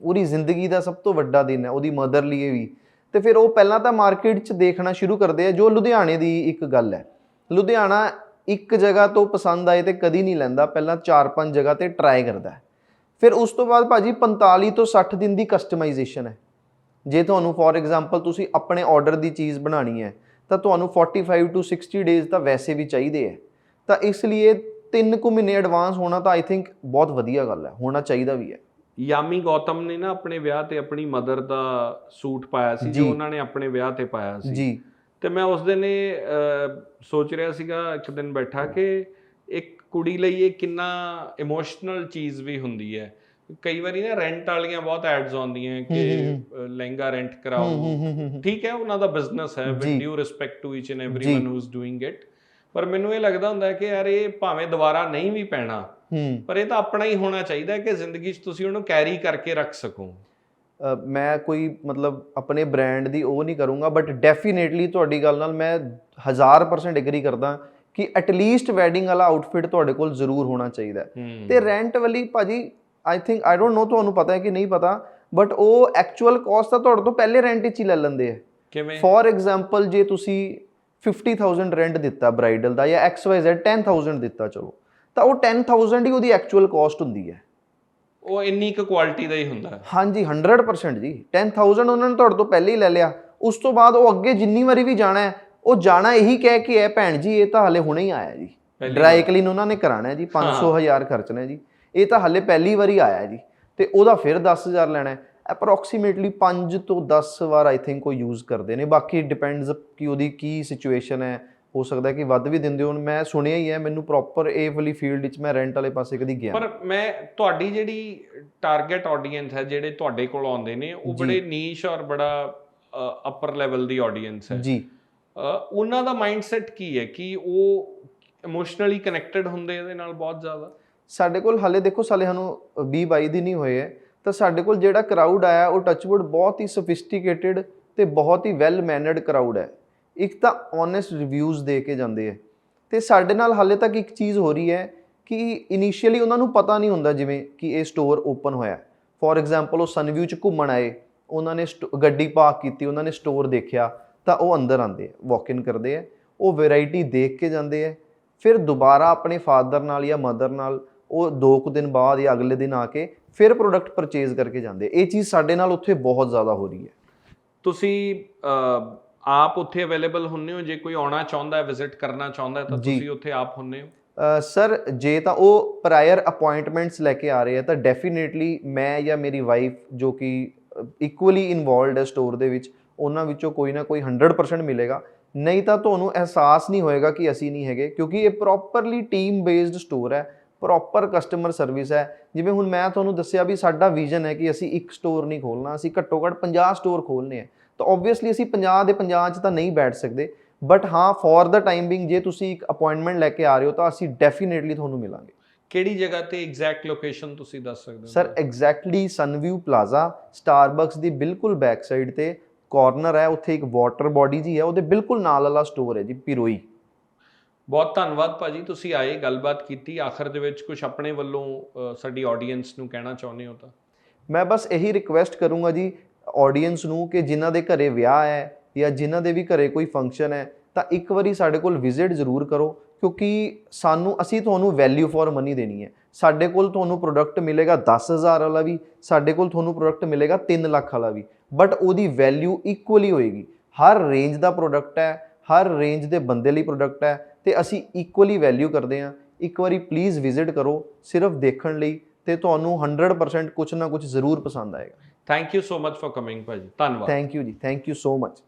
ਪੂਰੀ ਜ਼ਿੰਦਗੀ ਦਾ ਸਭ ਤੋਂ ਵੱਡਾ ਦਿਨ ਹੈ ਉਹਦੀ ਮਦਰ ਲਈ ਵੀ। ਤੇ ਫਿਰ ਉਹ ਪਹਿਲਾਂ ਤਾਂ ਮਾਰਕੀਟ 'ਚ ਦੇਖਣਾ ਸ਼ੁਰੂ ਕਰਦੇ ਆ ਜੋ ਲੁਧਿਆਣੇ ਦੀ ਇੱਕ ਗੱਲ ਹੈ। ਲੁਧਿਆਣਾ ਇੱਕ ਜਗ੍ਹਾ ਤੋਂ ਪਸੰਦ ਆਏ ਤੇ ਕਦੀ ਨਹੀਂ ਲੈਂਦਾ ਪਹਿਲਾਂ 4-5 ਜਗ੍ਹਾ ਤੇ ਟਰਾਈ ਕਰਦਾ। ਫਿਰ ਉਸ ਤੋਂ ਬਾਅਦ ਭਾਜੀ 45 ਤੋਂ 60 ਦਿਨ ਦੀ ਕਸਟਮਾਈਜ਼ੇਸ਼ਨ ਹੈ। ਜੇ ਤੁਹਾਨੂੰ ਫੋਰ ਐਗਜ਼ਾਮਪਲ ਤੁਸੀਂ ਆਪਣੇ ਆਰਡਰ ਦੀ ਚੀਜ਼ ਬਣਾਣੀ ਹੈ ਤਾਂ ਤੁਹਾਨੂੰ 45 ਟੂ 60 ਡੇਜ਼ ਤਾਂ ਵੈਸੇ ਵੀ ਚਾਹੀਦੇ ਹੈ। ਤਾਂ ਇਸ ਲਈ ਤਿੰਨ ਕੁ ਮਹੀਨੇ ਐਡਵਾਂਸ ਹੋਣਾ ਤਾਂ ਆਈ ਥਿੰਕ ਬਹੁਤ ਵਧੀਆ ਗੱਲ ਹੈ ਹੋਣਾ ਚਾਹੀਦਾ ਵੀ ਹੈ। ਯਾਮੀ ਗੌਤਮ ਨੇ ਨਾ ਆਪਣੇ ਵਿਆਹ ਤੇ ਆਪਣੀ ਮਦਰ ਦਾ ਸੂਟ ਪਾਇਆ ਸੀ ਜੀ। ਉਹਨਾਂ ਨੇ ਆਪਣੇ ਵਿਆਹ ਤੇ ਪਾਇਆ ਸੀ। ਜੀ। ਤੇ ਮੈਂ ਉਸ ਦਿਨ ਇਹ ਅਹ, ਸੋਚ ਰਿਹਾ ਸੀਗਾ ਇੱਕ ਦਿਨ ਬੈਠਾ ਕਿ ਇੱਕ ਕੁੜੀ ਲਈ ਇਹ ਕਿੰਨਾ ਇਮੋਸ਼ਨਲ ਚੀਜ਼ ਵੀ ਹੁੰਦੀ ਹੈ ਕਈ ਵਾਰੀ ਨਾ ਰੈਂਟ ਵਾਲੀਆਂ ਬਹੁਤ ਐਡਸ ਆਉਂਦੀਆਂ ਕਿ ਹੂੰ, ਅਹ, ਲਹਿੰਗਾ ਰੈਂਟ ਹੂੰ ਕਰਾਓ ਹੂੰ ਹੂੰ ਹੂੰ ਠੀਕ ਹੈ ਉਹਨਾਂ ਦਾ ਬਿਜ਼ਨਸ ਹੈ ਵਿਦ ਜੀ। Due respect to each and ਜੀ। Everyone who is doing it ਪਰ ਮੈਨੂੰ ਇਹ ਲੱਗਦਾ ਹੁੰਦਾ ਹੈ ਕਿ ਯਾਰ ਇਹ ਭਾਵੇਂ ਦੁਬਾਰਾ ਨਹੀਂ ਵੀ ਪੈਣਾ ਹੂੰ ਪਰ ਇਹ ਤਾਂ ਆਪਣਾ ਹੀ ਹੋਣਾ ਚਾਹੀਦਾ ਹੈ ਕਿ ਜ਼ਿੰਦਗੀ 'ਚ ਤੁਸੀਂ ਉਹਨੂੰ ਕੈਰੀ ਕਰਕੇ ਰੱਖ ਸਕੋ ਅ, ਮੈਂ ਕੋਈ ਮਤਲਬ ਆਪਣੇ ਬ੍ਰਾਂਡ ਦੀ ਉਹ ਨਹੀਂ ਕਰੂੰਗਾ ਬਟ ਡੈਫੀਨੇਟਲੀ ਤੁਹਾਡੀ ਗੱਲ ਨਾਲ ਮੈਂ 1000% ਐਗਰੀ ਕਰਦਾ ਕਿ ਐਟਲੀਸਟ ਵੈਡਿੰਗ ਵਾਲਾ ਆਊਟਫਿਟ ਤੁਹਾਡੇ ਕੋਲ ਜ਼ਰੂਰ ਹੋਣਾ ਚਾਹੀਦਾ ਤੇ ਰੈਂਟ ਵਾਲੀ ਭਾਜੀ I think I don't know ਤੁਹਾਨੂੰ ਪਤਾ ਹੈ ਕਿ ਨਹੀਂ ਪਤਾ ਬਟ ਉਹ ਐਕਚੁਅਲ ਕਾਸਟ ਤਾਂ ਤੁਹਾਡੇ ਤੋਂ ਪਹਿਲੇ ਰੈਂਟ ਵਿੱਚ ਹੀ ਲੈ ਲੈਂਦੇ ਆ। ਕਿਵੇਂ? ਫੋਰ ਐਗਜ਼ਾਮਪਲ ਜੇ ਤੁਸੀਂ 50000 ਰੈਂਟ ਦਿੱਤਾ ਬ੍ਰਾਈਡਲ ਦਾ ਜਾਂ XYZ 10000 ਦਿੱਤਾ ਚਲੋ। ਤਾਂ ਉਹ 10000 ਹੀ ਉਹਦੀ ਐਕਚੁਅਲ ਕਾਸਟ ਹੁੰਦੀ ਹੈ। ਉਹ ਇੰਨੀ ਕੁ ਕੁਆਲਿਟੀ ਦਾ ਹੀ ਹੁੰਦਾ ਹੈ। ਹਾਂਜੀ 100% ਜੀ। 10000 ਉਹਨਾਂ ਨੇ ਤੁਹਾਡੇ ਤੋਂ ਪਹਿਲੇ ਹੀ ਲੈ ਲਿਆ। ਉਸ ਤੋਂ ਬਾਅਦ ਉਹ ਅੱਗੇ ਜਿੰਨੀ ਵਾਰੀ ਵੀ ਜਾਣਾ ਹੈ ਉਹ ਜਾਣਾ ਇਹੀ ਕਹਿ ਕੇ ਹੈ ਭੈਣ ਜੀ ਇਹ ਤਾਂ ਹਲੇ ਹੁਣੇ ਹੀ ਆਇਆ ਜੀ। ਡਰਾਈ ਕਲੀਨ ਉਹਨਾਂ ਨੇ ਕਰਾਣਾ ਜੀ 500 ਹਜ਼ਾਰ ਖਰਚਣਾ ਹੈ ਜੀ। ਇਹ ਤਾਂ ਹਲੇ ਪਹਿਲੀ ਵਾਰੀ ਆਇਆ ਜੀ। ਤੇ ਉਹਦਾ ਫਿਰ 10000 ਲੈਣਾ ਹੈ। ਅਪਰੋਕਸੀਮੇਟਲੀ 5 ਤੋਂ 10 ਵਾਰ ਆਈ ਥਿੰਕ ਉਹ ਯੂਜ਼ ਕਰਦੇ ਨੇ। ਬਾਕੀ ਡਿਪੈਂਡਸ ਕਿ ਉਹਦੀ ਕੀ ਸਿਚੁਏਸ਼ਨ ਹੈ। ਹੋ ਸਕਦਾ ਕਿ ਵੱਧ ਵੀ ਦਿੰਦੇ ਹੋਣ। ਮੈਂ ਸੁਣਿਆ ਹੀ ਹੈ ਮੈਨੂੰ ਪ੍ਰੋਪਰ ਇਹ ਵਾਲੀ ਫੀਲਡ ਵਿੱਚ ਮੈਂ ਰੈਂਟ ਵਾਲੇ ਪਾਸੇ ਕਦੀ ਗਿਆ ਪਰ ਮੈਂ ਤੁਹਾਡੀ ਜਿਹੜੀ ਟਾਰਗੇਟ ਆਡੀਅנס ਹੈ ਜਿਹੜੇ ਤੁਹਾਡੇ ਕੋਲ ਆਉਂਦੇ ਨੇ ਉਹ ਬੜੇ ਨੀਸ਼ ਔਰ ਬੜਾ ਅਪਰ ਲੈਵਲ ਦੀ ਆਡੀਅנס ਹੈ। ਜੀ। ਉਹਨਾਂ ਦਾ ਮਾਈਂਡਸੈਟ ਕੀ ਹੈ ਕਿ ਉਹ ਇਮੋਸ਼ਨਲੀ ਕਨੈਕਟਡ ਹੁੰਦੇ ਇਹਦੇ ਨਾਲ ਬਹੁਤ ਜ਼ਿਆਦਾ? ਸਾਡੇ ਕੋਲ ਹਾਲੇ ਦੇਖੋ ਸਾਲੇ ਸਾਨੂੰ 20 22 ਦਿਨ ਹੀ ਹੋਏ ਹੈ ਤਾਂ ਸਾਡੇ ਕੋਲ ਜਿਹੜਾ ਕਰਾਊਡ ਆਇਆ ਉਹ ਟੱਚਵੁੱਡ ਬਹੁਤ ਹੀ ਸੋਫਿਸਟੀਕੇਟਿਡ ਤੇ ਬਹੁਤ ਹੀ ਵੈਲ ਮੈਨਰਡ ਕਰਾਊਡ ਹੈ। ਇੱਕ ਤਾਂ ਓਨੈਸਟ ਰਿਵਿਊਜ਼ ਦੇ ਕੇ ਜਾਂਦੇ ਹੈ ਤੇ ਸਾਡੇ ਨਾਲ ਹਾਲੇ ਤੱਕ ਇੱਕ ਚੀਜ਼ ਹੋ ਰਹੀ ਹੈ ਕਿ ਇਨੀਸ਼ੀਅਲੀ ਉਹਨਾਂ ਨੂੰ ਪਤਾ ਨਹੀਂ ਹੁੰਦਾ ਜਿਵੇਂ ਕਿ ਇਹ ਸਟੋਰ ਓਪਨ ਹੋਇਆ ਫੋਰ ਐਗਜ਼ਾਮਪਲ ਉਹ ਸਨਵਿਊ ਚ ਘੁੰਮਣ ਆਏ, ਉਹਨਾਂ ਨੇ ਸਟੋ- ਗੱਡੀ ਪਾਰਕ ਕੀਤੀ, ਉਹਨਾਂ ਨੇ ਸਟੋਰ ਦੇਖਿਆ, ਤਾਂ ਉਹ ਅੰਦਰ ਆਉਂਦੇ ਆ ਵਾਕ ਇਨ ਕਰਦੇ ਆ, ਉਹ ਵੈਰਾਈਟੀ ਦੇਖ ਕੇ ਜਾਂਦੇ ਆ। ਫਿਰ ਦੁਬਾਰਾ ਆਪਣੇ ਫਾਦਰ ਨਾਲ ਜਾਂ ਮਦਰ ਨਾਲ ਉਹ ਦੋ ਕੁ ਦਿਨ ਬਾਅਦ ਜਾਂ ਅਗਲੇ ਦਿਨ ਆ ਕੇ ਫਿਰ ਪ੍ਰੋਡਕਟ ਪਰਚੇਜ਼ ਕਰਕੇ ਜਾਂਦੇ ਇਹ ਚੀਜ਼ ਸਾਡੇ ਨਾਲ ਉੱਥੇ ਬਹੁਤ ਜ਼ਿਆਦਾ ਹੋ ਰਹੀ ਹੈ। ਤੁਸੀਂ ਆਪ ਉੱਥੇ ਅਵੇਲੇਬਲ ਹੁੰਨੇ ਹੋ? ਜੇ ਕੋਈ ਆਉਣਾ ਚਾਹੁੰਦਾ ਹੈ ਵਿਜ਼ਿਟ ਕਰਨਾ ਚਾਹੁੰਦਾ ਹੈ ਤਾਂ ਜੀ। ਤੁਸੀਂ ਉੱਥੇ ਆਪ ਹੁੰਨੇ ਹੋ? ਸਰ ਜੇ ਤਾਂ ਉਹ ਪ੍ਰਾਇਰ ਅਪਾਇੰਟਮੈਂਟਸ ਲੈ ਕੇ ਆ ਰਹੇ ਆ ਤਾਂ ਡੈਫੀਨੇਟਲੀ ਮੈਂ ਜਾਂ ਮੇਰੀ ਵਾਈਫ ਜੋ ਕਿ ਇਕੁਅਲੀ ਇਨਵੋਲਡ ਹੈ ਸਟੋਰ ਦੇ ਵਿੱਚ ਉਹਨਾਂ ਵਿੱਚੋਂ ਕੋਈ ਨਾ ਕੋਈ 100% ਮਿਲੇਗਾ। ਨਹੀਂ ਤਾਂ ਤੁਹਾਨੂੰ ਅਹਿਸਾਸ ਨਹੀਂ ਹੋਏਗਾ ਕਿ ਅਸੀਂ ਨਹੀਂ ਹੈਗੇ ਕਿਉਂਕਿ ਇਹ ਪ੍ਰੋਪਰਲੀ ਟੀਮ ਬੇਸਡ ਸਟੋਰ ਹੈ ਪ੍ਰੋਪਰ ਕਸਟਮਰ ਸਰਵਿਸ ਹੈ। ਜਿਵੇਂ ਹੁਣ ਮੈਂ ਤੁਹਾਨੂੰ ਦੱਸਿਆ ਵੀ ਸਾਡਾ ਵਿਜ਼ਨ ਹੈ ਕਿ ਅਸੀਂ ਇੱਕ ਸਟੋਰ ਨਹੀਂ ਖੋਲਣਾ ਅਸੀਂ ਘੱਟੋ ਘੱਟ 50 ਸਟੋਰ ਖੋਲਨੇ ਆ। ਤਾਂ ਆਬਵੀਅਸਲੀ ਅਸੀਂ 50 ਦੇ 50 'ਚ ਤਾਂ ਨਹੀਂ ਬੈਠ ਸਕਦੇ ਬਟ ਹਾਂ ਫੋਰ ਦਾ ਟਾਈਮ ਬਿੰਗ ਜੇ ਤੁਸੀਂ ਇੱਕ ਅਪਾਇੰਟਮੈਂਟ ਲੈ ਕੇ ਆ ਰਹੇ ਹੋ ਤਾਂ ਅਸੀਂ ਡੈਫੀਨਿਟਲੀ ਤੁਹਾਨੂੰ ਮਿਲਾਂਗੇ। ਕਿਹੜੀ ਜਗ੍ਹਾ ਤੇ ਐਗਜ਼ੈਕਟ ਲੋਕੇਸ਼ਨ ਤੁਸੀਂ ਦੱਸ ਸਕਦੇ ਹੋ? Sir exactly Sunview Plaza Starbucks ਦੀ ਬਿਲਕੁਲ ਬੈਕ ਸਾਈਡ ਤੇ ਕਾਰਨਰ ਹੈ ਉੱਥੇ ਇੱਕ ਵਾਟਰ ਬਾਡੀ ਜੀ ਹੈ ਉਹਦੇ ਬਿਲਕੁਲ ਨਾਲ ਵਾਲਾ ਸਟੋਰ ਹੈ ਜੀ ਪੀਰੋਈ ਬਹੁਤ ਧੰਨਵਾਦ ਭਾਜੀ ਤੁਸੀਂ ਆਏ ਗੱਲਬਾਤ ਕੀਤੀ ਆਖਰ ਦੇ ਵਿੱਚ ਕੁਝ ਆਪਣੇ ਵੱਲੋਂ ਸਾਡੀ ਆਡੀਅנס ਨੂੰ ਕਹਿਣਾ ਚਾਹੁੰਦੇ ਹੋ ਤਾਂ? ਮੈਂ ਬਸ ਇਹੀ ਰਿਕੁਐਸਟ ਕਰੂੰਗਾ ਜੀ ਆਡੀਅנס ਨੂੰ ਕਿ ਜਿਨ੍ਹਾਂ ਦੇ ਘਰੇ ਵਿਆਹ ਹੈ ਜਾਂ ਜਿਨ੍ਹਾਂ ਦੇ ਵੀ ਘਰੇ ਕੋਈ ਫੰਕਸ਼ਨ ਹੈ, ਤਾਂ ਇੱਕ ਵਾਰੀ ਸਾਡੇ ਕੋਲ ਵਿਜ਼ਿਟ ਜ਼ਰੂਰ ਕਰੋ, ਕਿਉਂਕਿ ਸਾਨੂੰ, ਅਸੀਂ ਤੁਹਾਨੂੰ ਵੈਲਿਊ ਫॉर ਮਨੀ ਦੇਣੀ ਹੈ। ਸਾਡੇ ਕੋਲ ਤੁਹਾਨੂੰ ਪ੍ਰੋਡਕਟ ਮਿਲੇਗਾ 10000 ਵਾਲਾ ਵੀ, ਸਾਡੇ ਕੋਲ ਤੁਹਾਨੂੰ ਪ੍ਰੋਡਕਟ ਮਿਲੇਗਾ 3 ਲੱਖ ਵਾਲਾ ਵੀ। ਬਟ ਉਹਦੀ ਵੈਲਿਊ ਇਕੁਅਲੀ ਹੋਏਗੀ। ਹਰ ਰੇਂਜ ਦਾ ਪ੍ਰੋਡਕਟ ਹੈ, ਹਰ ਰੇਂਜ ਦੇ ਬੰਦੇ ਲਈ ਪ੍ਰੋਡਕਟ ਹੈ, ਤੇ ਅਸੀਂ ਇਕੁਅਲੀ ਵੈਲਿਊ ਕਰਦੇ ਹਾਂ। ਇੱਕ ਵਾਰੀ ਪਲੀਜ਼ ਵਿਜ਼ਿਟ ਕਰੋ, ਸਿਰਫ ਦੇਖਣ ਲਈ, ਤੇ ਤੁਹਾਨੂੰ 100% ਕੁਝ ਨਾ ਕੁਝ ਜ਼ਰੂਰ ਪਸੰਦ ਆਏਗਾ। Thank you so much for coming ਭਾਜੀ ਧੰਨਵਾਦ ਥੈਂਕ ਯੂ ਜੀ ਥੈਂਕ ਯੂ ਸੋ ਮਚ